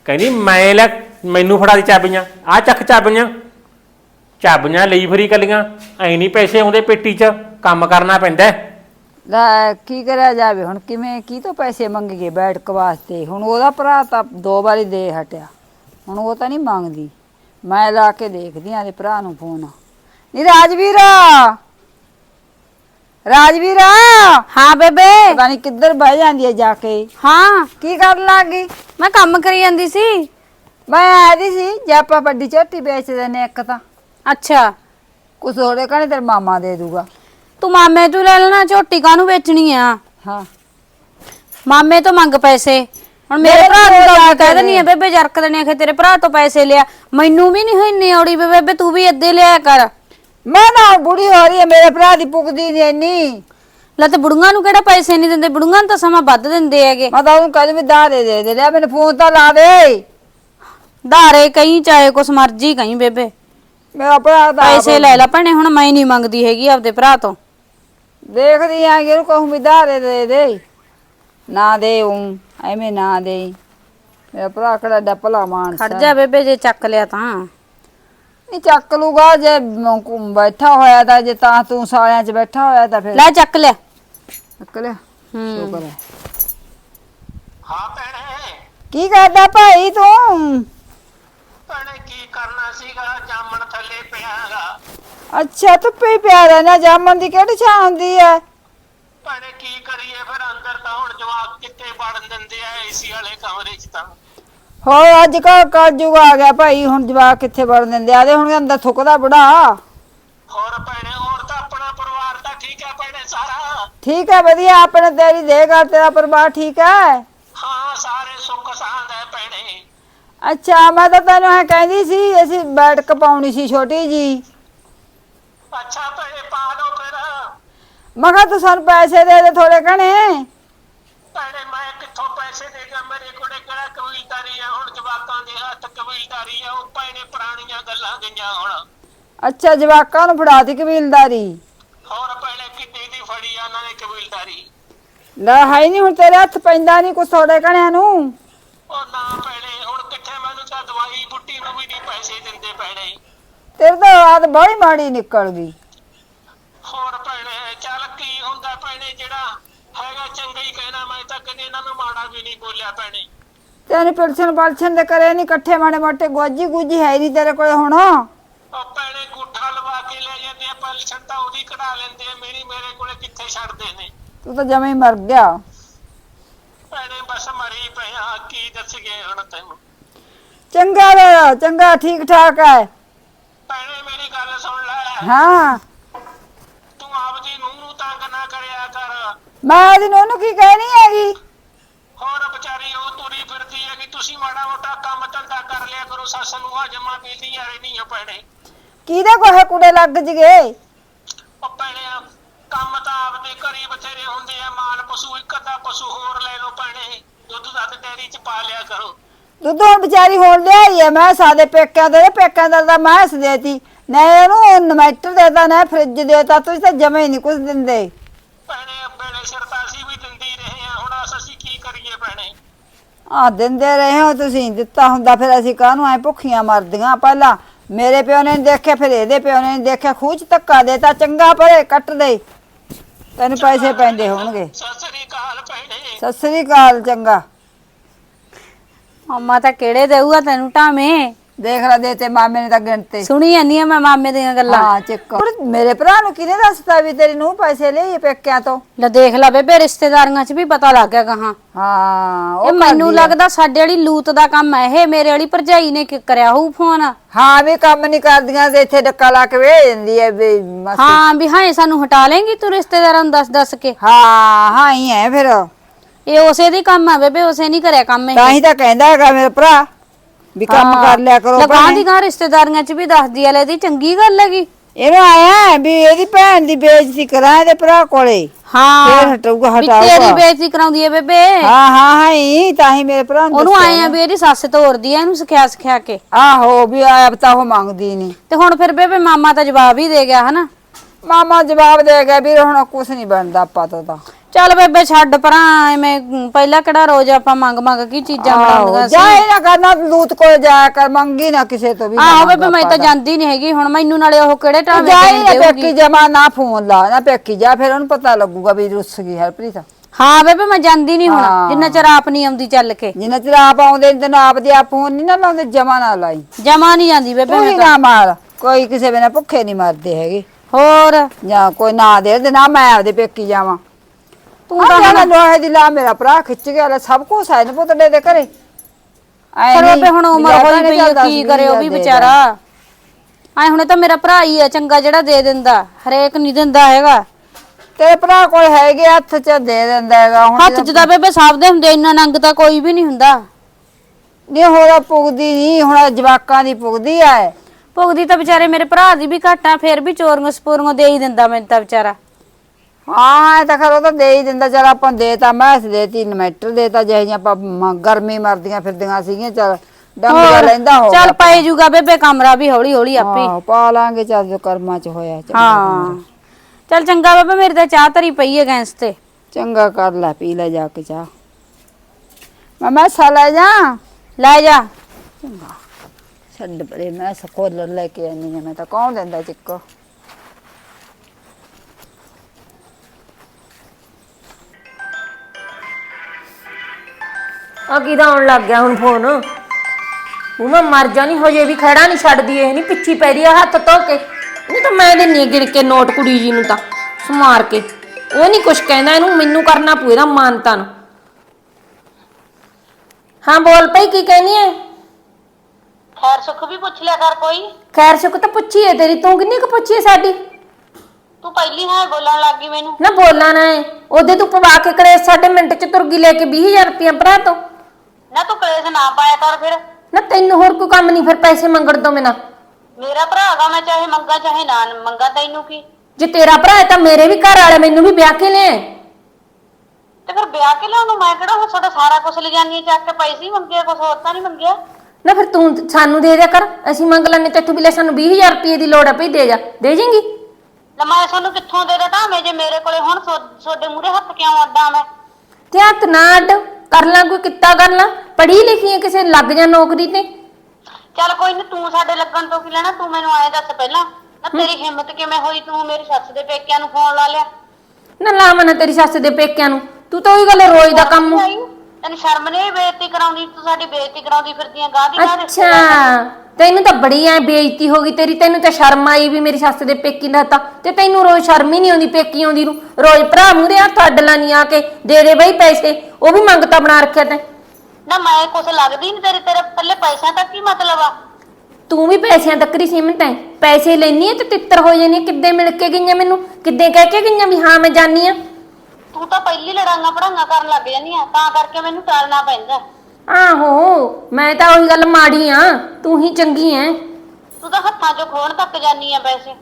ਕਹਿੰਦੀ ਮੈਂ ਲੈ ਮੈਨੂੰ ਫੜਾ ਦੀ ਚਾਬੀਆਂ। ਆ ਚੱਕ ਚਾਬੀਆਂ। ਚਾਬੀਆਂ ਲਈ ਫਰੀ ਕੱਲੀਆਂ। ਐ ਨਹੀਂ ਪੈਸੇ ਆਉਂਦੇ ਪੇਟੀ 'ਚ। ਕੰਮ ਕਰਨਾ ਪੈਂਦਾ ਹੈ। ਲੈ ਕੀ ਕਰਿਆ ਜਾਵੇ ਹੁਣ? ਕਿਵੇਂ ਕੀ ਤੋਂ ਪੈਸੇ ਮੰਗੀਏ ਬੈਠਕ ਵਾਸਤੇ? ਹੁਣ ਉਹਦਾ ਭਰਾ ਤਾਂ ਦੋ ਵਾਰੀ ਦੇ ਹਟਿਆ। ਹੁਣ ਉਹ ਤਾਂ ਨਹੀਂ ਮੰਗਦੀ। ਮੈਂ ਲਾ ਕੇ ਦੇਖਦੀ ਆਂ ਦੇ ਭਰਾ ਨੂੰ ਫੋਨ। ਨਹੀਂ ਰਾਜਵੀਰ ਰਾਜਵੀਰ? ਹਾਂ ਬੇਬੇ। ਪਤਾ ਨਹੀਂ ਕਿੱਧਰ ਬਹਿ ਜਾਂਦੀ ਹੈ ਜਾ ਕੇ। ਹਾਂ। ਕੀ ਕਰਨ ਲੱਗੀ? ਮੈਂ ਕੰਮ ਕਰੀ ਜਾਂਦੀ ਸੀ। ਮੈਂ ਆਦੀ ਸੀ। ਜੇ ਆਪਾਂ ਵੱਡੀ ਝੋਟੀ ਵੇਚ ਦਿੰਨੇ ਇੱਕ ਤਾਂ। ਅੱਛਾ। ਕੁਛ ਹੋੜੇ ਕਹਣੇ ਤੇਰਾ ਮਾਮਾ ਦੇ ਦੂਗਾ। ਤੂੰ ਮਾਮੇ ਤੋਂ ਲੈ ਲੈਣਾ ਝੋਟੀ ਕਾਹਨੂੰ ਵੇਚਣੀ ਆ? ਹਾਂ। ਮਾਮੇ ਤੋਂ ਮੰਗ ਪੈਸੇ। ਹੁਣ ਮੇਰੇ ਭਰਾ ਨੂੰ ਤਾਂ ਕਹਿ ਦਿੰਨੀ ਆ ਬੇਬੇ ਜਰਕ ਦਨੇ ਆਖੇ ਤੇਰੇ ਭਰਾ ਤੋਂ ਪੈਸੇ ਲਿਆ। ਮੈਨੂੰ ਵੀ ਨਹੀਂ ਹੋਈ ਇੰਨੀ ਔੜੀ ਵੀ ਬੇਬੇ ਤੂੰ ਵੀ ਅੱਧੇ ਲਿਆ ਕਰ। ਮੈਂ ਨਾ ਬੁੜੀ ਹੋ ਰਹੀ ਹੈ ਮੇਰੇ ਭਰਾ ਦੀ ਪੁੱਗਦੀ ਨਹੀਂ ਇੰਨੀ। ਲੈ ਤੇ ਬੁੜੂਆਂ ਨੂੰ ਕਿਹੜਾ ਪੈਸੇ ਨਹੀਂ ਦਿੰਦੇ? ਬੁੜੂਆਂ ਨੂੰ ਤਾਂ ਸਮਾਂ ਵੱਧ ਦਿੰਦੇ ਹੈਗੇ। ਮੈਂ ਤਾਂ ਉਹਨੂੰ ਕਹਿੰਦੀ ਵੀ ਦਾ ਦੇ ਦੇ ਦੇ ਲਿਆ ਮੈਨੂੰ ਫੋਨ ਤਾਂ ਲਾ ਦੇ। ਧਾਰੇ ਕਹੀਂ ਚਾਹੇ ਕੁਛ ਮਰਜ਼ੀ ਕਹੀਂ ਬੇਬੇ। ਮੇਰਾ ਭਰਾ ਤਾਂ ਪੈਸੇ ਲੈ ਲੈ ਭੈਣੇ ਹੁਣ ਮੈਂ ਨਹੀਂ ਮੰਗਦੀ ਹੈਗੀ ਆਪਦੇ ਭਰਾ ਤੋਂ। ਦੇਖਦੀ ਆਂ ਕਿ ਉਹਨੂੰ ਕਹੂੰ ਵੀ ਦਾ ਦੇ ਦੇ। ਨਾ ਦੇ ਉਂ ਐਵੇਂ ਨਾ ਦੇ ਮੇਰਾ ਭਰਾ ਕਿਹੜਾ ਡੱਪਲਾ ਮਾਨਸ ਖੜ ਜਾ ਬੇਬੇ ਜੇ ਚੱਕ ਲਿਆ ਤਾਂ। ਨਹੀਂ ਚੱਕ ਲੂਗਾ ਜੇ ਮ- ਕੁ- ਬੈਠਾ ਹੋਇਆ ਤਾਂ ਜੇ ਤਾਂ ਤੂੰ ਸਾਲਿਆਂ 'ਚ ਬੈਠਾ ਹੋਇਆ ਤਾਂ ਫਿਰ ਲੈ ਚੱਕ ਲਿਆ ਚੱਕ ਲਿਆ। ਹੂੰ। ਸ਼ੁਕਰ ਹੈ। ਹਾਂ ਭੈਣੇ। ਕੀ ਕਰਦਾ ਭਾਈ ਤੂੰ? ਭੈਣੇ ਕੀ ਕਰਨਾ ਸੀਗਾ? ਜਾਮਣ ਥੱਲੇ ਪਿਆਗਾ ਅੱਛਾ ਧੁੱਪੇ ਹੀ ਪਿਆ ਰਹਿਣਾ ਜਾਮਣ ਦੀ ਕਿਹੜੀ ਛਾਂ ਹੁੰਦੀ ਹੈ ਭੈਣੇ ਕੀ ਕਰੀਏ? ਫਿਰ ਅੰਦਰ ਤਾਂ ਹੁਣ ਜਵਾਕ ਕਿੱਥੇ ਵੜਨ ਦਿੰਦੇ ਆ ਏਸੀ ਵਾਲੇ ਕਮਰੇ 'ਚ ਤਾਂ। ਹੋਰ ਅੱਜ ਕੱਲ ਕਾਜੂ ਆ ਗਿਆ ਭਾਈ ਹੁਣ ਜਵਾਕ ਕਿੱਥੇ ਵੜਨ ਦਿੰਦੇ ਆਦੇ ਹੁਣ ਅੰਦਰ ਥੁੱਕਦਾ ਬੁੜਾ। ਹੋਰ ਭੈਣੇ ਹੋਰ ਤਾਂ ਆਪਣਾ ਪਰਿਵਾਰ ਤਾਂ ਠੀਕ ਹੈ ਭੈਣੇ ਸਾਰਾ। ਠੀਕ ਹੈ ਵਧੀਆ। ਆਪਣੇ ਤੇਰੀ ਦੇਗਾ ਤੇਰਾ ਪਰਿਵਾਰ ਠੀਕ ਹੈ ਹਾਂ ਸਾਰੇ ਸੁੱਖ ਸਾਂਦ ਹੈ ਭੈਣੇ। ਅੱਛਾ ਮੈਂ ਤਾਂ ਤੈਨੂੰ ਇਹ ਕਹਿੰਦੀ ਸੀ ਅਸੀਂ ਬੈਠਕ ਪਾਉਣੀ ਸੀ ਛੋਟੀ ਜੀ। ਅੱਛਾ ਭੈਣੇ ਪਾ ਲਓ ਫਿਰ। ਮੈਂ ਕਿਹਾ ਤੂੰ ਸਾਨੂੰ ਪੈਸੇ ਦੇ ਦੇ ਥੋੜੇ ਘਣੇ। ਭੈਣੇ ਮੈਂ ਪੈਸੇ ਦੇ ਗਿਆ ਮੇਰੇ ਕੋਲੇ ਕਿਹੜਾ ਕਬੀਲਦਾਰੀ ਆ? ਹੁਣ ਜਵਾਕਾਂ ਦੇ ਹੱਥ ਕਬੀਲਦਾਰੀ ਆ ਉਹ ਭੈਣੇ ਪੁਰਾਣੀਆਂ ਗੱਲਾਂ ਗਈਆਂ ਹੁਣ। ਅੱਛਾ ਜਵਾਕਾਂ ਨੂੰ ਫੜਾਤੀ ਕਬੀਲਦਾਰੀ? ਹੋਰ ਭੈਣੇ ਕਿੱਡੀ ਦੀ ਫੜੀ ਆ ਉਹਨਾਂ ਨੇ ਕਬੀਲਦਾਰੀ? ਲੈ ਹੈ ਨਹੀਂ ਹੁਣ ਤੇਰੇ ਹੱਥ ਪੈਂਦਾ ਨਹੀਂ ਕੁਛ ਥੋੜੇ ਘਣਿਆਂ ਨੂੰ? ਉਹ ਨਾ ਭੈਣੇ ਹੁਣ ਕਿੱਥੇ ਮੈਨੂੰ ਤਾਂ ਦਵਾਈ ਬੁੱਟੀ ਨੂੰ ਵੀ ਨਹੀਂ ਪੈਸੇ ਦਿੰਦੇ ਭੈਣੇ। ਤੇਰੇ ਤਾਂ ਆਦ ਬੜੀ ਮਾੜੀ ਨਿਕਲ ਗਈ ਹੈਗਾ ਚੰਗਾ ਹੀ ਕਹਿਣਾ ਮੈਂ ਤਾਂ ਕਦੇ ਇਹਨਾਂ ਨੂੰ ਮਾੜਾ ਵੀ ਨਹੀਂ ਬੋਲਿਆ ਭੈਣੇ। ਤੈਨੂੰ ਪਿਲਸਨ ਪਲਸਨ ਦੇ ਕਰੇ ਨਹੀਂ ਇਕੱਠੇ ਮਾੜੇ ਮੋਟੇ ਗੋਜੀ ਗੁਜੀ ਹੈ ਨਹੀਂ ਤੇਰੇ ਕੋਲੇ ਹੁਣ? ਉਹ ਭੈਣੇ ਗੁੱਠਾ ਲਵਾ ਕੇ ਲੈ ਜਾਂਦੇ ਆ ਪੈਨਸ਼ਨ ਤਾਂ ਉਹਦੀ ਕਢਾ ਲੈਂਦੇ ਆ ਮੇਰੀ ਮੇਰੇ ਕੋਲੇ ਕਿੱਥੇ ਛੱਡਦੇ ਨੇ? ਤੂੰ ਤਾਂ ਜਮੇ ਹੀ ਮਰ ਗਿਆ। ਭੈਣੇ ਬਸ ਮਰੀ ਪਿਆ ਕੀ ਦੱਸ ਗਏ ਹੁਣ ਤੈਨੂੰ? ਚੰਗਾ ਵਾ, ਚੰਗਾ ਠੀਕ ਠਾਕ ਹੈ। ਭੈਣੇ ਮੇਰੀ ਗੱਲ ਸੁਣ ਲੈ। ਹਾਂ। ਮੈਂ ਉਹਦੀ ਨੂੰਹ ਨੂੰ ਕੀ ਕਹਿਣੀ ਹੈਗੀ? ਹੋਰ ਵਿਚਾਰੀ ਉਹ ਤੁਰੀ ਫਿਰਦੀ ਹੈ ਕਿ ਤੁਸੀਂ ਮਾੜਾ ਮੋਟਾ ਕੰਮ ਧੰਦਾ ਕਰ ਲਿਆ ਕਰੋ ਸੱਸ ਨੂੰ ਆ ਨਹੀਂ ਆ ਭੈਣੇ। ਕਿਹਦੇ ਕੋਹੇ ਕੁੜੇ ਲੱਗ ਜਗੇ? ਉਹ ਭੈਣੇ ਕੰਮ ਤਾਂ ਆਪਦੇ ਘਰੀ ਬਥੇਰੇ ਹੁੰਦੇ ਆ ਮਾਲ ਪਸ਼ੂ ਇੱਕ ਅੱਧਾ ਪਸ਼ੂ ਹੋਰ ਲੈ ਲਓ ਭੈਣੇ ਦੁੱਧ ਦੱਧ ਡੈਰੀ ਚ ਪਾ ਲਿਆ ਕਰੋ। ਦੁੱਧ ਹੁਣ ਵਿਚਾਰੀ ਹੋਣ ਲਿਆਈ ਐ ਮੈਂ ਸਾਡੇ ਪੇਕਿਆਂ ਦੇ ਪੇਕਿਆਂ ਦਾ ਤਾਂ ਮੈਂ ਦੇਤੀ। ਨਾ ਇਹਨੂੰ ਇਨਵੈਟਰ ਦੇਤਾ ਨਾ ਫ੍ਰਿਜ ਦੇਤਾ ਤੁਸੀਂ ਤਾਂ ਜਮੇ ਨਹੀਂ ਕੁਝ ਦਿੰਦੇ ਭੈਣੇ ਵੇਲੇ ਸਿਰ ਤਾਂ ਅਸੀਂ ਵੀ ਦਿੰਦੇ ਹੀ ਰਹੇ ਆ ਹੁਣ ਅਸ- ਅਸੀਂ ਕੀ ਕਰੀਏ ਭੈਣੇ ਆ ਦਿੰਦੇ ਰਹੇ ਹੋ ਤੁਸੀਂ, ਦਿੱਤਾ ਹੁੰਦਾ, ਫਿਰ ਅਸੀਂ ਕਾਹਨੂੰ ਐ ਭੁੱਖੀਆਂ ਮਰਦੀਆਂ? ਪਹਿਲਾਂ ਮੇਰੇ ਪਿਓ ਨੇ ਨੀ ਦੇਖਿਆ, ਫਿਰ ਇਹਦੇ ਪਿਓ ਨੇ ਨੀ ਦੇਖਿਆ, ਖੂਚ ਧੱਕਾ ਦੇਤਾ, ਚੰਗਾ ਪਰੇ ਕੱਟ ਦੇ। ਤੈਨੂੰ ਪੈਸੇ ਪੈਂਦੇ ਹੋਣਗੇ। ਸਤਿ ਸ੍ਰੀ ਅਕਾਲ ਭੈਣੇ ਸਤਿ ਸ੍ਰੀ ਅਕਾਲ, ਚੰਗਾ। ਮੰਮਾ ਤਾਂ ਕਿਹੜੇ ਦੇਊਗਾ ਤੈਨੂੰ, ਢਾਵੇਂ? ਦੇਖ ਲੈ ਦੇ ਤੇ ਮਾਮੇ ਨੇ ਤਾਂ ਗਿਣਤੇ। ਸੁਣੀ ਜਾਂਦੀ ਆ ਮੈਂ ਮਾਮੇ ਦੀਆਂ ਗੱਲਾਂ। ਹਾਂ ਚੱਕ। ਮੇਰੇ ਭਰਾ ਨੂੰ ਕਿਹਨੇ ਦੱਸਤਾ ਵੀ ਤੇਰੀ ਨੂੰ ਪੈਸੇ ਲਈ ਪੇਕਿਆਂ ਤੋਂ? ਲੈ ਦੇਖ ਲੈ ਬੇਬੇ ਰਿਸ਼ਤੇਦਾਰੀਆਂ 'ਚ ਵੀ ਪਤਾ ਲੱਗ ਗਿਆ ਕਹਾਂ ਹਾਂ ਇਹ ਮੈਨੂੰ। ਲੱਗਦਾ ਸਾਡੇ ਵਾਲੀ ਲੂਤ ਦਾ ਕੰਮ ਹੈ ਇਹ ਮੇਰੇ ਵਾਲੀ ਭਰਜਾਈ ਨੇ ਕਰਿਆ ਹੋਊ ਫੋਨ। ਹਾਂ ਵੀ ਕੰਮ ਨਹੀਂ ਕਰਦੀਆਂ ਤੇ ਇੱਥੇ ਡੱਕਾ ਲਾ ਕੇ ਵੇਚ ਦਿੰਦੀ ਐ ਵੀ ਮਾਸੀ। ਹਾਂ ਵੀ ਹਾਂ ਸਾਨੂੰ ਹਟਾ ਲੇਂਗੀ ਤੂੰ ਰਿਸ਼ਤੇਦਾਰਾਂ ਨੂੰ ਦੱਸ ਦੱਸ ਕੇ। ਹਾਂ ਹਾਂ ਹੀ ਹੈ ਫਿਰ। ਇਹ ਉਸੇ ਦੀ ਕੰਮ ਆ ਬੇਬੇ ਉਸੇ ਨਹੀਂ ਕਰਿਆ ਕੰਮ ਇਹ। ਤਾਂ ਹੀ ਤਾਂ ਕਹਿੰਦਾ ਹੈਗਾ ਮੇਰਾ ਭਰਾ। ਵੀ ਕੰਮ ਕਰ ਲਿਆ ਕਰੋ ਲਗਾਂ ਭੈਣੇ। ਦੀ ਗਾਂ ਰਿਸ਼ਤੇਦਾਰੀਆਂ 'ਚ ਵੀ ਦੱਸਦੀ ਆ ਲੈ ਇਹਦੀ ਚੰਗੀ ਗੱਲ ਹੈਗੀ। ਇਹਨੂੰ ਆਇਆ ਵੀ ਇਹਦੀ ਭੈਣ ਦੀ ਬੇਇੱਜ਼ਤੀ ਕਰਾਂ ਇਹਦੇ ਭਰਾ ਕੋਲੇ। ਹਾਂ। ਫੇਰ ਹਟੂਗਾ ਵੀ ਤੇਰੀ ਹਟਾਊਗਾ ਬੇਇੱਜ਼ਤੀ ਕਰਾਉਂਦੀ ਹੈ ਬੇਬੇ। ਹਾਂ ਹਾਂ ਹਾਂ ਹੀ ਤਾਂ ਹੀ ਮੇਰੇ ਭਰਾ ਨੂੰ ਉਹਨੂੰ ਦੱਸਿਆ ਆਏ ਆ ਵੀ ਇਹਦੀ ਸੱਸ ਤੋਰਦੀ ਆ ਇਹਨੂੰ ਸਿਖਿਆ ਸਿਖਿਆ ਕੇ। ਆਹੋ ਵੀ ਆਇਆ ਤਾਂ ਉਹ ਮੰਗਦੀ ਨਹੀਂ। ਤੇ ਹੁਣ ਫਿਰ ਬੇਬੇ ਮਾਮਾ ਤਾਂ ਜਵਾਬ ਹੀ ਦੇ ਗਿਆ ਹਨਾ? ਮਾਮਾ ਜਵਾਬ ਦੇ ਗਿਆ ਵੀ ਹੁਣ ਕੁਛ ਨਹੀਂ ਬਣਦਾ ਆਪਾਂ ਤੋਂ ਤਾਂ। ਚੱਲ ਬੇਬੇ ਛੱਡ ਪਰਾਂ ਐਵੇਂ ਪਹਿਲਾਂ ਕਿਹੜਾ ਰੋਜ਼ ਆਪਾਂ ਮੰਗ ਮੰਗ ਕੀ ਚੀਜ਼ਾਂ ਬਣਾਉਂਦੀਆਂ ਸੀ। ਜਾਏ ਨਾ ਕਰਨਾ ਲੂਤ ਕੋਲ ਜਾਇਆ ਕਰ ਮੰਗੀ ਨਾ ਕਿਸੇ ਤੋਂ ਵੀ ਨਾ ਆਹੋ ਬੇਬੇ ਮੈਂ ਤਾਂ ਜਾਂਦੀ ਨਹੀਂ ਹੈਗੀ ਹੁਣ ਮੈਨੂੰ ਨਾਲੇ ਉਹ ਕਿਹੜੇ ਟਾਵੇਂ ਜਾਈ ਤੇ ਨਾ ਪੇਕੀ ਜਮਾ ਨਾ ਫੋਨ ਲਾ ਨਾ ਪੇਕੀ ਜਾ ਫਿਰ ਉਹਨੂੰ ਪਤਾ ਲੱਗੂਗਾ ਵੀ ਰੁੱਸ ਗਈ ਹਰਪ੍ਰੀਤ। ਹਾਂ ਬੇਬੇ ਮੈਂ ਜਾਂਦੀ ਨਹੀਂ ਹੁਣ। ਜਿੰਨਾ ਚਿਰ ਆਪ ਨਹੀਂ ਆਉਂਦੀ ਚੱਲ ਕੇ। ਜਿੰਨਾ ਚਿਰ ਆਪ ਆਉਂਦੇ ਨੇ ਤੈਨੂੰ ਆਪ ਦੇ ਆਪ ਫੋਨ ਨਹੀਂ ਨਾ ਲਾਉਂਦੇ ਜਮਾ ਨਾ ਲਾਈ। ਜਮਾ ਨਹੀਂ ਜਾਂਦੀ ਬੇਬੇ ਤੂੰ ਮੈਂ ਹੀ ਤਾਂ। ਨਾ ਮਾਰ ਕੋਈ ਕਿਸੇ ਬਿਨਾ ਭੁੱਖੇ ਨਹੀਂ ਮਰਦੇ ਹੈਗੇ। ਹੋਰ? ਜਾਂ ਕੋਈ ਨਾ ਦੇ ਤੇ ਨਾ ਮੈਂ ਆਪਦੇ ਪੇਕੀ ਜਾਵਾਂ। ਤੂੰ ਤੂੰ ਤਾਂ ਲੋਹੇ ਦੀ ਲਾ ਮੇਰਾ ਭਰਾ ਖਿੱਚ ਗਿਆ ਲੈ ਸਭ ਕੁਛ ਹੈ ਨੇ ਪੁੱਤੜੇ ਦੇ ਘਰੇ। ਐਂ ਨੀ ਬੇਬੇ ਹੁਣ ਉਮਰ ਹੋਈ ਪਈ ਆ, ਕੀ ਕਰੇ ਉਹ ਵੀ ਦੇ ਵਿਚਾਰਾ। ਆਏ ਹੁਣ ਤਾਂ ਮੇਰਾ ਭਰਾ ਹੀ ਆ ਚੰਗਾ ਜਿਹੜਾ ਦੇ ਦਿੰਦਾ ਹਰੇਕ ਨਹੀਂ ਦਿੰਦਾ ਹੈਗਾ। ਤੇਰੇ ਭਰਾ ਕੋਲ ਹੈਗੇ ਹੱਥ ਚ ਦੇ ਦਿੰਦਾ ਹੈਗਾ ਹੁਣ ਹੱਥ 'ਚ ਤਾਂ ਬੇਬੇ ਸਭ ਦੇ ਹੁੰਦੇ ਇੰਨਾ ਨੰਗ ਤਾਂ ਕੋਈ ਵੀ ਨਹੀਂ ਹੁੰਦਾ। ਨਹੀਂ ਹੋਰਾ ਪੁਗਦੀ ਨਹੀਂ ਹੁਣ ਜਵਾਕਾਂ ਦੀ ਪੁਗਦੀ ਐ ਭੁਗਦੀ ਤਾਂ ਵਿਚਾਰੇ ਮੇਰੇ ਭਰਾ ਦੀ ਵੀ ਘੱਟ ਆ ਫੇਰ ਵੀ ਚੋਰੀਆਂ ਸਪੋਰੀਆਂ ਦੇ ਹੀ ਦਿੰਦਾ ਮੈਨੂੰ ਤਾਂ ਵਿਚਾਰਾ। ਹਾਂ ਇਹ ਤਾਂ ਖਰ ਤਾਂ ਦੇ ਹੀ ਦਿੰਦਾ ਚਲ ਆਪਾਂ ਦੇ ਤਾਂ ਮੈਸ ਦੇਤੀ ਇਨਵੈਟਰ ਦੇਤਾ ਜਿਹੇ ਜਿਹੀਆਂ ਆਪਾਂ ਮ- ਗਰਮੀ ਮਰਦੀਆਂ ਫਿਰਦੀਆਂ ਸੀਗੀਆਂ ਚਲ ਡੰਗ ਲੈਂਦਾ ਹੋ ਚੱਲ ਪਏ ਜੂਗਾ ਬੇਬੇ ਕਮਰਾ ਵੀ ਹੌਲੀ ਹੌਲੀ ਆਪੇ। ਹੀ। ਪਾ ਲਾਂਗੇ ਚੱਲ ਜੋ ਕਰਮਾਂ ਚ ਹੋਇਆ ਚੰਗਾ ਹਾਂ। ਚੱਲ ਚੰਗਾ ਬਾਬਾ ਮੇਰੇ ਤਾਂ ਚਾਹ ਧਰੀ ਪਈ ਹੈ ਗੈਸ ਤੇ। ਚੰਗਾ ਕਰ ਲੈ ਪੀ ਲੈ ਜਾ ਕੇ ਚਾਹ। ਮੈਂ ਮੈਸਾ ਲੈ ਜਾ। ਲੈ ਜਾ। ਛੱਡ ਪਰੇ ਮੈਂ ਸਕੋਲਰ ਲੈ ਕੇ ਆਨੀ ਆ ਮੈਂ ਤਾਂ ਕੌਣ ਦਿੰਦਾ ਚਿੱਕੋ? ਆ ਕਿਹਦਾ ਆਉਣ ਲੱਗ ਗਿਆ ਹੁਣ ਫੋਨ? ਉਹ ਮੈਂ ਮਰ ਜਾਣੀ ਹੋ ਜੇ ਵੀ ਖੜਾ ਨਹੀਂ ਛੱਡਦੀ ਇਹ ਨਹੀਂ ਪਿੱਛੀ ਪੈ ਰਹੀ ਆ ਹੱਥ ਧੋ ਕੇ। ਨਹੀਂ ਤਾਂ ਮੈਂ ਦਿੰਨੀ ਆ ਗਿਣ ਕੇ ਨੋਟ ਕੁੜੀ ਜੀ ਨੂੰ ਤਾਂ ਸਮਾਰ ਕੇ। ਉਹ ਨਹੀਂ ਕੁਛ ਕਹਿੰਦਾ ਇਹਨੂੰ ਮੈਨੂੰ ਕਰਨਾ ਪਊ ਇਹਦਾ ਮਾਨਤਾ ਨੂੰ। ਹਾਂ ਬੋਲ ਪਈ ਕੀ ਕਹਿਨੀ ਹੈ ਖੈਰ ਸੁੱਖ ਵੀ ਪੁੱਛ ਲਿਆ ਕਰ ਕੋਈ। ਖੈਰ ਸੁੱਖ ਤਾਂ ਪੁੱਛੀ ਹੈ ਤੇਰੀ ਤੂੰ ਕਿੰਨੀ ਕੁ ਪੁੱਛੀ ਹੈ ਸਾਡੀ? ਤੂੰ ਪਹਿਲੀ ਹਾਂ ਬੋਲਣ ਲੱਗ ਗਈ ਮੈਨੂੰ। ਨਾ ਬੋਲਾਂ ਨਾ ਹੈ ਉਹਦੇ ਤੂੰ ਪਵਾ ਕੇ ਕਰੇ ਸਾਡੇ ਮਿੰਟ ਚ ਤੁਰਗੀ ਲੈ ਕੇ 20000 ਰੁਪਇਆ ਭਰਾ ਤੋਂ। ਨਾ ਤੂੰ ਕਲੇਸ਼ ਨਾ ਪਾਇਆ ਕਰ ਫਿਰ। ਨਾ ਤੈਨੂੰ ਹੋਰ ਕੋਈ ਕੰਮ ਨਹੀਂ ਫਿਰ ਪੈਸੇ ਮੰਗਣ ਤੋਂ ਬਿਨਾ। ਮੇਰਾ ਭਰਾ ਹੈਗਾ ਮੈਂ ਚਾਹੇ ਮੰਗਾ ਚਾਹੇ ਨਾ ਮੰਗਾ ਤੈਨੂੰ ਕੀ? ਜੇ ਤੇਰਾ ਭਰਾ ਹੈ ਤਾਂ ਮੇਰੇ ਵੀ ਘਰ ਵਾਲੇ ਮੈਨੂੰ ਵੀ ਵਿਆਹ ਕੇ ਲੈ ਤੇ ਫਿਰ ਵਿਆਹ ਕੇ ਲਿਆਉਣ ਨੂੰ ਮੈਂ ਕਿਹੜਾ ਹੁਣ ਤੁਹਾਡਾ ਸਾਰਾ ਕੁਝ ਲਿਜਾਨੀ ਚੱਕ ਕੇ ਪੈਸੇ ਮੰਗਿਆ ਕੁਝ ਹੋਰ ਤਾਂ ਨਹੀਂ ਮੰਗਿਆ? ਨਾ ਫਿਰ ਤੂੰ ਸਾਨੂੰ ਦੇ ਦਿਆ ਕਰ ਅਸੀਂ ਮੰਗ ਲੈਣੇ ਤੇਥੋਂ ਵੀ ਲੈ ਸਾਨੂੰ 20000 ਰੁਪਏ ਦੀ ਲੋੜ ਹੈ ਭਈ ਦੇ ਜਾ ਦੇ ਜਾਏਂਗੀ? ਲੈ ਮੈਂ ਤੁਹਾਨੂੰ ਕਿੱਥੋਂ ਦੇ ਦਾਂ ਮੈਂ ਜੇ ਮੇਰੇ ਕੋਲੇ ਹੁਣ ਤੁਹਾਡੇ ਮੂਰੇ ਹੱਥ ਕਿਉਂ ਅੱਡਾਂ ਮੈਂ? ਤੇ ਹੱਥ ਨਾ ਅੱਡ। ਕਰ ਲਾਂ ਕੋਈ ਕਿੱਤਾ ਕਰ ਲਾਂ? ਪੜ੍ਹੀ ਲਿਖੀ ਹੈ ਕਿਸੇ ਲੱਗ ਜਾ ਨੌਕਰੀ ਤੇ। ਚੱਲ ਕੋਈ ਨਹੀਂ ਤੂੰ ਸਾਡੇ ਲੱਗਣ ਤੋਂ ਕੀ ਲੈਣਾ? ਤੂੰ ਮੈਨੂੰ ਆਏ ਦੱਸ ਪਹਿਲਾਂ। ਨਾ ਤੇਰੀ ਹਿੰਮਤ ਕਿਵੇਂ ਹੋਈ? ਤੂੰ ਮੇਰੀ ਸੱਸ ਦੇ ਪੇਕਿਆਂ ਨੂੰ ਫੋਨ ਲਾ ਲਿਆ। ਨਾ ਲਾਵਾਂ ਨਾ ਤੇਰੀ ਸੱਸ ਦੇ ਪੇਕਿਆਂ ਨੂੰ। ਤੂੰ ਤਾਂ ਉਹੀ ਗੱਲ ਰੋਜ਼ ਦਾ ਕੰਮ। ਆਈ? ਤੈਨੂੰ ਸ਼ਰਮ ਨਹੀਂ ਬੇਇੱਜ਼ਤੀ ਕਰਾਉਂਦੀ? ਤੂੰ ਸਾਡੀ ਬੇਇੱਜ਼ਤੀ ਕਰਾਉਂਦੀ ਫਿਰਦੀ ਆਂ ਗਾਹ ਦੀ ਅੱਛਾ ਤੈਨੂੰ ਤਾਂ ਬੜੀ ਐ ਬੇਇੱਜ਼ਤੀ ਹੋ ਗਈ ਤੇਰੀ ਤੈਨੂੰ ਤਾਂ ਸ਼ਰਮ ਆਈ ਵੀ ਮੇਰੀ ਸੱਸ ਦੇ ਪੇਕੀ ਦਾ ਤਾਂ ਤੇ ਤੈਨੂੰ ਰੋਜ਼ ਸ਼ਰਮ ਹੀ ਨਹੀਂ ਆਉਂਦੀ ਪੇਕੀ ਆਉਂਦੀ ਨੂੰ ਰੋਜ਼ ਭਰਾ ਮੂਰੇ ਹੱਥ ਅੱਡ ਲਾਨੀ ਆ ਕੇ ਦੇ ਦੇ ਬਈ ਪੈਸੇ ਉਹ ਵੀ ਮੰਗਤਾ ਬਣਾ ਰੱਖਿਆ ਤੈਂ। ਨਾ ਮੈਂ ਕੁਛ ਲੱਗਦੀ ਨਹੀਂ ਤੇਰੇ ਤੇਰੇ ਪੱਲੇ ਪੈਸਿਆਂ ਦਾ ਕੀ ਮਤਲਬ ਆ? ਤੂੰ ਵੀ ਪੈਸਿਆਂ ਤੱਕ ਹੀ ਸੀਮਿਤ ਐ ਪੈਸੇ ਲੈਣੀ ਐ ਤੇ ਤਿੱਤਰ ਹੋ ਜਾਨੀ। ਕਿੱਦੇ ਮਿਲ ਕੇ ਗਈਆਂ ਮੈਨੂੰ ਕਿੱਦੇ ਕਹਿ ਕੇ ਗਈਆਂ ਵੀ ਹਾਂ ਮੈਂ ਜਾਨੀ ਆ? ਤੂੰ ਤਾਂ ਪਹਿਲੀ ਲੜਾਈਆਂ ਪੜਾਈਆਂ ਕਰਨ ਲੱਗ ਜਾਂਦੀ ਆ ਤਾਂ ਕਰਕੇ ਮੈਨੂੰ ਟਾਲਣਾ ਪੈਂਦਾ। ਆਹੋ ਮੈਂ ਤਾਂ ਉਹੀ ਗੱਲ ਮਾੜੀ ਆ ਤੂੰ ਹੀ ਚੰਗੀ ਐ। ਤੂੰ ਤਾਂ ਹੱਥਾਂ 'ਚੋਂ ਖੋਣ ਤੱਕ ਜਾਨੀ ਆ ਪੈਸੇ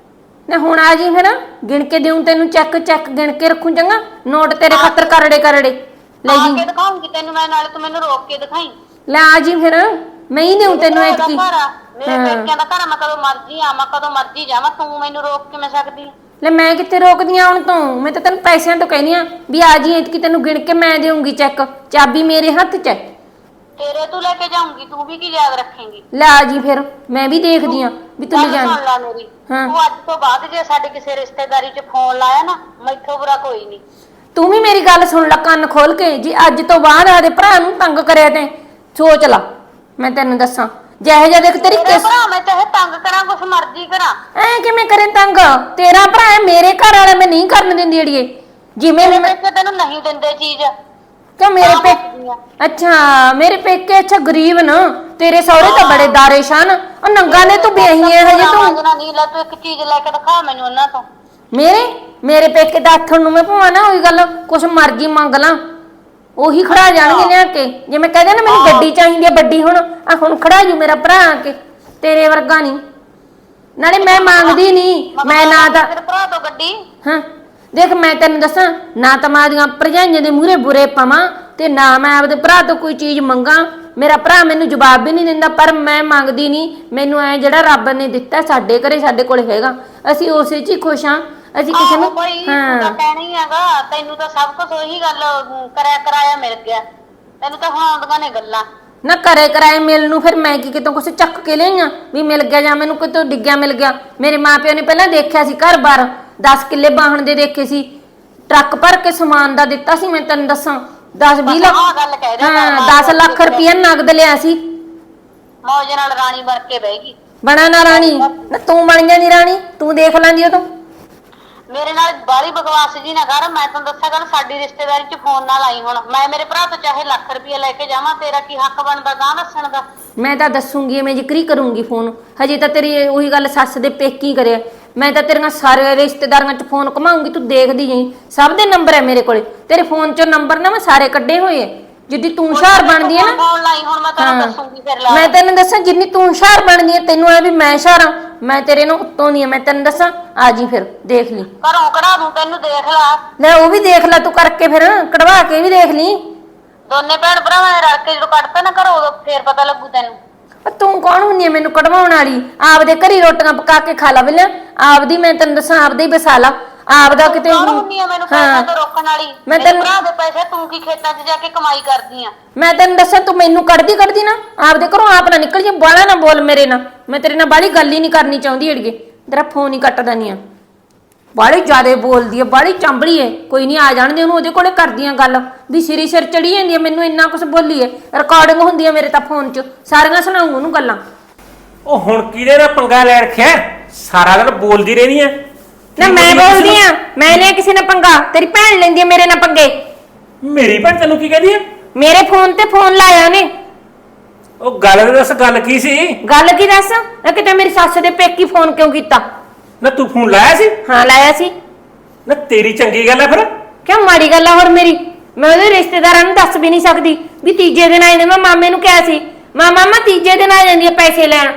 ਨਾ ਹੁਣ ਆ ਜੀ ਫਿਰ ਗਿਣ ਕੇ ਦੇਉਂ ਤੈਨੂੰ ਚੈੱਕ ਚੈੱਕ ਗਿਣ ਕੇ ਰੱਖੂ ਚੰਗਾ ਨੋਟ ਤੇਰੇ ਖਾਤਰ ਕਰੜੇ ਕਰੜੇ। ਲੈ ਆ ਜੀ। ਕੇ ਦਿਖਾਉਂਗੀ ਤੈਨੂੰ ਮੈਂ ਨਾਲੇ ਤੂੰ ਮੈਨੂੰ ਰੋਕ ਕੇ ਦਿਖਾਈ। ਲੈ ਆ ਜੀ ਫਿਰ ਮੈਂ ਹੀ ਦੇਉਂ ਤੈਨੂੰ ਐਤਕੀ। ਮੇਰੇ ਪੇਕਿਆਂ ਦਾ ਘਰ ਆ, ਮੈਂ ਕਦੋਂ ਮਰਜ਼ੀ ਆਵਾਂ ਕਦੋਂ ਮਰਜ਼ੀ ਜਾਵਾਂ ਤੂੰ ਮੈਨੂੰ ਰੋਕ ਕਿਵੇਂ ਸਕਦੀ ਆ? ਲੈ ਮੈਂ ਕਿੱਥੇ ਰੋਕਦੀ ਆ ਹੁਣ ਤੋਂ? ਮੈਂ ਤਾਂ ਤੈਨੂੰ ਪੈਸਿਆਂ ਤੋਂ ਕਹਿੰਦੀ ਆ ਵੀ ਆ ਜੀ ਐਤਕੀ ਤੈਨੂੰ ਗਿਣ ਕੇ ਮੈਂ ਦੇਉਂਗੀ ਚੈੱਕ ਚਾਬੀ ਮੇਰੇ ਹੱਥ 'ਚ ਹੈ ਤੇਰੇ ਤੂੰ ਲੈ ਕੇ ਜਾਊਂਗੀ ਤੂੰ ਵੀ ਕੀ ਯਾਦ ਰੱਖੇਂਗੀ? ਲੈ ਆ ਜੀ ਫਿਰ ਮੈਂ ਵੀ ਦੇਖਦੀ ਆ ਵੀ ਤੂੰ ਗੱਲ ਲੈ ਸੁਣ ਜਾਣੀ ਲੈ ਮੇਰੀ। ਹਾਂ। ਤੂੰ ਅੱਜ ਤੋਂ ਬਾਅਦ ਜੇ ਸਾਡੇ ਕਿਸੇ ਰਿਸ਼ਤੇਦਾਰੀ 'ਚ ਫੋਨ ਲਾਇਆ ਨਾ ਮੈਥੋਂ ਬੁਰਾ ਕੋਈ ਨਹੀਂ। ਤੂੰ ਵੀ ਮੇਰੀ ਗੱਲ ਸੁਣ ਲੈ ਕੰਨ ਖੋਲ ਕੇ ਜੀ ਅੱਜ ਤੋਂ ਬਾਅਦ ਆਦੇ ਭਰਾ ਨੂੰ ਤੰਗ ਕਰਿਆ ਤੇ ਸੋਚ ਲਾ। ਮੈਂ ਤੈਨੂੰ ਦੱਸਾਂ। ਜਿਹੇ ਜਿਹੇ ਦੇਖ ਤੇਰੀ ਕਿਸ ਭਰਾ ਮੈਂ ਚਾਹੇ ਤੰਗ ਕਰਾਂ ਕੁਛ ਮਰਜ਼ੀ ਕਰਾਂ। ਐ ਕਿਵੇਂ ਕਰੇ ਤੰਗ? ਤੇਰਾ ਭਰਾ ਹੈ ਮੇਰੇ ਘਰ ਵਾਲਾ ਮੈਂ ਨਹੀਂ ਕਰਨ ਦਿੰਦੀ ਅੜੀਏ। ਜਿਵੇਂ ਮੇਰੇ ਮੈਂ ਪੇਕੇ ਤੈਨੂੰ ਨਹੀਂ ਦਿੰਦੇ ਚੀਜ਼। ਕਿਉਂ ਮੇਰੇ ਤਾਂ। ਅੱਛਾ ਮੇਰੇ ਪੇਕੇ ਅੱਛਾ ਗਰੀਬ ਨਾ। ਤੇਰੇ ਸਹੁਰੇ ਤਾਂ ਬੜੇ ਦਾਰੇਸ਼ਾਨ। ਉਹ ਨੰਗਾ ਨੇ ਤੂੰ ਵਿਆਹੀ ਹੈ ਹਜੇ ਤੂੰ। ਮੰਗਣਾ ਨਹੀਂ ਲੈ ਤੂੰ ਇੱਕ ਚੀਜ਼ ਲੈ ਕੇ ਦਿਖਾ ਮੈਨੂੰ ਉਹਨਾਂ ਤੋਂ। ਮੇਰੇ? ਮੇਰੇ ਪੇਕੇ ਦਾ ਆਥਣ ਨੂੰ ਮੈਂ ਭਾਵਾਂ ਨਾ ਉਹੀ ਗੱਲ। ਕੁਛ ਮਰਜ਼ੀ ਮੰਗ ਲਾਂ। ਉਹੀ ਖੜਾ ਜਾਣਗੇ ਲਿਆ ਕੇ। ਜੇ ਮੈਂ ਕਹਦੇ ਨਾ ਮੈਨੂੰ ਗੱਡੀ ਚਾਹੀਦੀ ਹੈ ਵੱਡੀ ਹੁਣ ਆ ਹੁਣ ਖੜਾ ਜੂ ਮੇਰਾ ਭਰਾ ਆ ਕੇ ਤੇਰੇ ਵਰਗਾ ਨਹੀਂ। ਨਾਲੇ ਮੈਂ ਮੰਗਦੀ ਨਹੀਂ ਮੈਂ ਨਾ ਤਾਂ ਤੇਰੇ ਭਰਾ ਤੋਂ ਗੱਡੀ। ਹਾਂ। ਦੇਖ ਮੈਂ ਤੈਨੂੰ ਦੱਸਾਂ ਨਾ ਤਾਂ ਮੈਂ ਆਦੀਆਂ ਭਰਜਾਈਆਂ ਦੇ ਮੂਹਰੇ ਬੁਰੇ ਪਾਵਾਂ ਤੇ ਨਾ ਮੈਂ ਆਪਦੇ ਭਰਾ ਤੋਂ ਕੋਈ ਚੀਜ਼ ਮੰਗਾ। ਮੇਰਾ ਭਰਾ ਮੈਨੂੰ ਜਵਾਬ ਵੀ ਨਹੀਂ ਦਿੰਦਾ ਪਰ ਮੈਂ ਮੰਗਦੀ ਨਹੀਂ। ਮੈਨੂੰ ਐ ਜਿਹੜਾ ਰੱਬ ਨੇ ਦਿੱਤਾ ਸਾਡੇ ਘਰੇ ਸਾਡੇ ਕੋਲ ਹੈਗਾ। ਅਸੀਂ ਉਸੇ 'ਚ ਹੀ ਖੁਸ਼ ਹਾਂ। ਅਸੀਂ ਕਿਸੇ ਨੂੰ ਭਾਈ ਤੂੰ ਕਹਿਣਾ ਹੀ ਹੈਗਾ ਤੈਨੂੰ ਤਾਂ ਸਭ ਕੁਝ ਉਹੀ ਗੱਲ ਅਮ, ਕਰਿਆ ਕਰਾਇਆ ਮਿਲ ਗਿਆ। ਤੈਨੂੰ ਤਾਂ ਹੁਣ ਆਉਂਦੀਆਂ ਨੇ ਗੱਲਾਂ। ਨਾ ਕਰੇ ਕਰਾਏ ਮਿਲ ਨੂੰ ਫਿਰ ਮੈਂ ਕੀ ਕਿਤੋਂ ਕੁਛ ਚੱਕ ਕੇ ਲਿਆਈਆਂ ਵੀ ਮਿਲ ਗਿਆ ਜਾਂ ਮੈਨੂੰ ਕਿਤੋਂ ਡਿੱਗਿਆ ਮਿਲ ਗਿਆ? ਮੇਰੇ ਮਾਪਿਓ ਨੇ ਪਹਿਲਾਂ ਦੇਖਿਆ ਸੀ ਘਰ-ਬਾਰ 10 ਕਿੱਲੇ ਬਾਹਣ ਦੇ ਦੇਖੇ ਸੀ। ਟਰੱਕ ਭਰ ਕੇ ਸਮਾਨ ਦਾ ਦਿੱਤਾ ਸੀ ਮੈਂ ਤੈਨੂੰ ਦੱਸਾਂ। 10 20 ਲੱਖ ਆਹ ਗੱਲ ਕਹਿ ਰਿਹਾ ਹਾਂ ਮਾਂ 10 ਲੱਖ ਰੁਪਇਆ ਨਗਦ ਲਿਆ ਸੀ। ਮੌਜ ਨਾਲ ਰਾਣੀ ਬਣ ਕੇ ਬਹਿਗੀ ਬਣਾ ਨਾ ਰਾਣੀ। ਨਾ ਤੂੰ ਬਣ ਜਾਂਦੀ ਰਾਣੀ ਤੂੰ ਦੇਖ ਲੈਂਦੀ ਉਹ ਤੋਂ ਮੇਰੇ ਨਾਲ ਬਾਰੀ ਬਕਵਾਸ ਜੀ ਨਾ ਕਰ, ਮੈਂ ਤੈਨੂੰ ਦੱਸਿਆ ਗੱਲ, ਸਾਡੀ ਰਿਸ਼ਤੇਦਾਰੀ 'ਚ ਫੋਨ ਨਾਲ ਆਈ ਹੁਣ। ਮੈਂ ਮੇਰੇ ਭਰਾ ਤੋਂ ਚਾਹੇ ਲੱਖ ਰੁਪਏ ਲੈ ਕੇ ਜਾਵਾਂ, ਤੇਰਾ ਕੀ ਹੱਕ ਬਣਦਾ ਗਾਂ ਦੱਸਣ ਦਾ? ਮੈਂ ਤਾਂ ਦੱਸੂਗੀ ਮੈਂ ਜ਼ਿਕਰ ਹੀ ਕਰੂੰਗੀ ਫੋਨ। ਹਜੇ ਤਾਂ ਤੇਰੀ ਇਹ ਉਹੀ ਗੱਲ ਸੱਸ ਦੇ ਪੇਕੀ ਕਰਿਆ। ਮੈਂ ਤਾਂ ਤੇਰੀਆਂ ਸਾਰੇ ਰਿਸ਼ਤੇਦਾਰਾਂ 'ਚ ਫੋਨ ਘਮਾਉਂਗੀ, ਤੂੰ ਦੇਖਦੀ ਜਾਈਂ। ਸਭ ਦੇ ਨੰਬਰ ਹੈ ਮੇਰੇ ਕੋਲੇ। ਤੇਰੇ ਫੋਨ 'ਚੋਂ ਨੰਬਰ ਨਾ ਮੈਂ ਸਾਰੇ ਕੱਢੇ ਹੋਏ ਐ। ਜਿੱਦੀ ਤੂੰ ਹੁਸ਼ਿਆਰ ਬਣਦੀ ਐ ਨਾ। ਫੋਨ ਲਾਈ ਹੁਣ ਮੈਂ ਤੈਨੂੰ ਹਾਂ। ਦੱਸੂਗੀ ਫਿਰ ਲਾ। ਮੈਂ ਤੈਨੂੰ ਦੱਸਾਂ ਜਿੰਨੀ ਤੂੰ ਹੁਸ਼ਿਆਰ ਬਣਦੀ ਐ ਤੈਨੂੰ ਐ ਵੀ ਮੈਂ ਹੁਸ਼ਿਆਰ ਆ ਮੈਂ ਤੇਰੇ ਨੂੰ ਉੱਤੋਂ ਦੀ ਆ ਮੈਂ ਤੈਨੂੰ ਦੱਸਾਂ ਆ ਜੀ ਫਿਰ ਦੇਖ ਲਈ। ਘਰੋਂ ਕਢਾ ਦੂੰ ਤੈਨੂੰ ਦੇਖ ਲਾ। ਲੈ ਉਹ ਵੀ ਦੇਖ ਲੈ ਤੂੰ ਕਰਕੇ ਫਿਰ ਕਢਵਾ ਕੇ ਵੀ ਦੇਖ ਲਈ। ਦੋਨੇ ਭੈਣ ਭਰਾਵਾਂ ਨੇ ਰਲ ਕੇ ਜਦੋਂ ਕੱਢਤਾ ਨਾ ਘਰੋਂ ਉਦੋਂ ਫੇਰ ਪਤਾ ਲੱਗੂ ਤੈਨੂੰ। ਤੂੰ ਕੌਣ ਹੁੰਨੀ ਐ ਮੈਨੂੰ ਕਢਵਾਉਣ ਵਾਲੀ? ਆਪਦੇ ਘਰੀ ਰੋਟੀਆਂ ਪਕਾ ਕੇ ਖਾ ਲਾ ਬਿਲਿਆ ਆਪਦੀ ਮੈਂ ਤੈਨੂੰ ਦੱਸਾਂ ਆਪਦੇ ਹੀ ਬਸਾ ਲਾ। ਆਪਦਾ ਕਿਤੇ ਕੌਣ ਹੁੰਨੀ ਆ ਮੈਨੂੰ ਪੈਸਾ ਤੋਂ ਰੋਕਣ ਵਾਲੀ। ਮੈਂ ਮੇਰੇ ਤੈਨੂੰ- ਭਰਾ ਦੇ ਪੈਸੇ ਤੂੰ ਕੀ ਖੇਤਾਂ 'ਚ ਜਾ ਕੇ ਕਮਾਈ ਕਰਦੀ ਆ? ਮੈਂ ਤੈਨੂੰ ਦੱਸਾਂ ਤੂੰ ਮੈਨੂੰ ਕੱਢਦੀ ਕੱਢਦੀ ਨਾ ਆਪਦੇ ਘਰੋਂ ਆਪ ਨਾ ਨਿਕਲ ਜੇ ਬਾਲਾ ਨਾ ਬੋਲ ਮੇਰੇ ਨਾਲ। ਮੈਂ ਤੇਰੇ ਨਾਲ ਬਾਲੀ ਗੱਲ ਹੀ ਨਹੀਂ ਕਰਨੀ ਚਾਹੁੰਦੀ ਅੜੀਏ। ਤੇਰਾ ਫੋਨ ਹੀ ਕੱਟਦਾ ਨਹੀਂ ਆ। ਬਾਲੀ ਜ਼ਿਆਦੇ ਬੋਲਦੀ ਐ ਬਾਲੀ ਚੰਬੜੀ ਐ ਕੋਈ ਨਹੀਂ ਆ ਜਾਣਦੇ ਉਹਨੂੰ ਉਹਦੇ ਕੋਲੇ ਕਰਦੀਆਂ ਗੱਲ। ਵੀ ਸਿਰੀ ਸਿਰ ਚੜੀ ਜਾਂਦੀ ਐ ਮੈਨੂੰ ਇੰਨਾ ਕੁਝ ਬੋਲੀ ਐ ਰਿਕਾਰਡਿੰਗ ਹੁੰਦੀ ਐ ਮੇਰੇ ਤਾਂ ਫੋਨ 'ਚ। ਸਾਰੀਆਂ ਸੁਣਾਉਂ ਉਹਨੂੰ ਗੱਲਾਂ। ਉਹ ਹੁਣ ਕਿਹਦੇ ਨਾਲ ਪੰਗਾ ਲੈ ਰੱਖਿਆ? ਸਾਰਾ ਦਿਨ ਬੋਲਦੀ ਰਹਿੰਦੀ ਐ ਨਾ ਮੈਂ ਬੋਲਦੀ ਆ। ਮੈਂ ਨੇ ਕਿਸੇ ਨਾਲ ਪੰਗਾ। ਤੇਰੀ ਭੈਣ ਲੈਂਦੀ ਐ ਮੇਰੇ ਨਾਲ ਪੰਗੇ। ਮੇਰੀ ਭੈਣ ਤੈਨੂੰ ਕੀ ਕਹਿੰਦੀ ਐ ਮੇਰੇ ਫੋਨ ਤੇ ਫੋਨ ਲਾਇਆ ਉਹਨੇ। ਉਹ ਗੱਲ ਤਾਂ ਦੱਸ ਗੱਲ ਕੀ ਸੀ? ਗੱਲ ਕੀ ਦੱਸ? ਇਹ ਕਿਤੇ ਮੇਰੀ ਸੱਸ ਦੇ ਪੇਕੀ ਫੋਨ ਕਿਉਂ ਕੀਤਾ? ਨਾ ਤੂੰ ਫੋਨ ਲਾਇਆ ਸੀ? ਹਾਂ ਲਾਇਆ ਸੀ। ਨਾ ਤੇਰੀ ਚੰਗੀ ਗੱਲ ਐ ਫਿਰ। ਕਿਉਂ ਮਾੜੀ ਗੱਲ ਆ ਹੋਰ ਮੇਰੀ? ਮੈਂ ਉਹਦੇ ਰਿਸ਼ਤੇਦਾਰਾਂ ਨੂੰ ਦੱਸ ਵੀ ਨਹੀਂ ਸਕਦੀ ਵੀ ਤੀਜੇ ਦਿਨ ਆਏ ਨੇ ਮੈਂ ਮਾਮੇ ਨੂੰ ਕਿਹਾ ਸੀ। ਮਾਂ ਮਾਮਾ ਤੀਜੇ ਦਿਨ ਆ ਜਾਂਦੀ ਹੈ ਪੈਸੇ ਲੈਣ।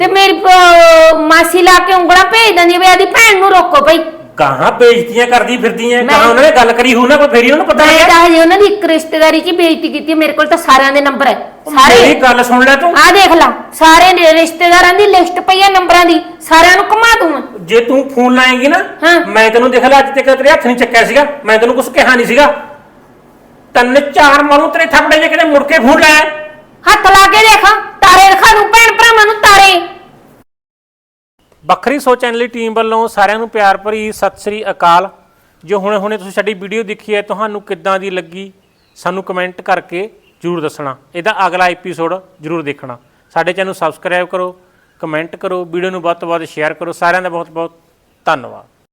ਤੇ ਮੇਰੀ ਅਹ, ਮਾਸੀ ਲਾ ਕੇ ਉਂਗਲਾਂ ਭੇਜ ਦਿੰਦੀ ਵੀ ਆਦੀ ਭੈਣ ਨੂੰ ਰੋਕੋ ਭਈ। ਗਾਹਾਂ ਬੇਇੱਜ਼ਤੀਆਂ ਕਰਦੀ ਫਿਰਦੀ ਐ ਮੈਂ- ਗਾਹਾਂ ਉਹਨਾਂ ਨੇ ਗੱਲ ਕਰੀ ਹੋਊ ਨਾ ਕੋਈ ਫੇਰੀ ਉਹਨੂੰ ਪਤਾ ਮੈਂ ਲੱਗਿਆ? ਤਾਂ ਹਜੇ ਉਹਨਾਂ ਦੀ ਇੱਕ ਰਿਸ਼ਤੇਦਾਰੀ 'ਚ ਹੀ ਬੇਇੱਜ਼ਤੀ ਕੀਤੀ ਹੈ। ਮੇਰੇ ਕੋਲ ਤਾਂ ਸਾਰਿਆਂ ਦੇ ਨੰਬਰ ਹੈ। ਮੇਰੀ ਸਾਰੇ ਗੱਲ ਸੁਣ ਲੈ ਤੂੰ। ਆ ਦੇਖ ਲਾ ਸਾਰੇ ਰਿਸ਼ਤੇਦਾਰਾਂ ਦੀ ਲਿਸਟ ਪਈ ਹੈ ਨੰਬਰਾਂ ਦੀ ਸਾਰਿਆਂ ਨੂੰ ਘੁਮਾ ਦੂੰ ਮੈਂ। ਜੇ ਤੂੰ ਫੋਨ ਲਾਏਂਗੀ ਨਾ ਹਾਂ। ਮੈਂ ਤੈਨੂੰ ਦੇਖ ਲਿਆ ਅੱਜ ਤੱਕ ਤੇਰੇ ਹੱਥ ਨਹੀਂ ਚੱਕਿਆ ਸੀਗਾ ਮੈਂ ਤੈਨੂੰ ਕੁਝ ਕਿਹਾ ਨਹੀਂ ਸੀਗਾ। ਤਿੰਨ ਚਾਰ ਮਾਰੂ ਤੇਰੇ ਥੱਪੜੇ ਜੇ ਕਿਤੇ ਮੁੜ ਕੇ ਫੋਨ ਲਾਇਆ। ਹੱਥ ਲਾ ਕੇ ਦੇਖਾਂ, ਤਾਰੇ ਰਖਾ ਦੂੰ, ਭੈਣ ਭਰਾਵਾਂ ਨੂੰ ਤਾਰੇ। ਵੱਖਰੀ ਸੋਚ ਚੈਨਲ ਟੀਮ ਵੱਲੋਂ ਸਾਰਿਆਂ ਨੂੰ ਪਿਆਰ ਭਰੀ ਸਤਿ ਸ੍ਰੀ ਅਕਾਲ। ਜੋ ਹੁਣੇ ਹੁਣੇ ਤੁਸੀਂ ਸਾਡੀ ਵੀਡੀਓ ਦੇਖੀ ਹੈ, ਤੁਹਾਨੂੰ ਕਿੱਦਾਂ ਦੀ ਲੱਗੀ, ਸਾਨੂੰ ਕਮੈਂਟ ਕਰਕੇ ਜਰੂਰ ਦੱਸਣਾ। ਇਹਦਾ ਅਗਲਾ ਐਪੀਸੋਡ ਜਰੂਰ ਦੇਖਣਾ। ਸਾਡੇ ਚੈਨਲ ਨੂੰ ਸਬਸਕ੍ਰਾਈਬ ਕਰੋ ਕਮੈਂਟ ਕਰੋ, ਵੀਡੀਓ ਨੂੰ ਵੱਧ ਤੋਂ ਵੱਧ ਸ਼ੇਅਰ ਕਰੋ। ਸਾਰਿਆਂ ਦਾ ਬਹੁਤ ਬਹੁਤ ਧੰਨਵਾਦ।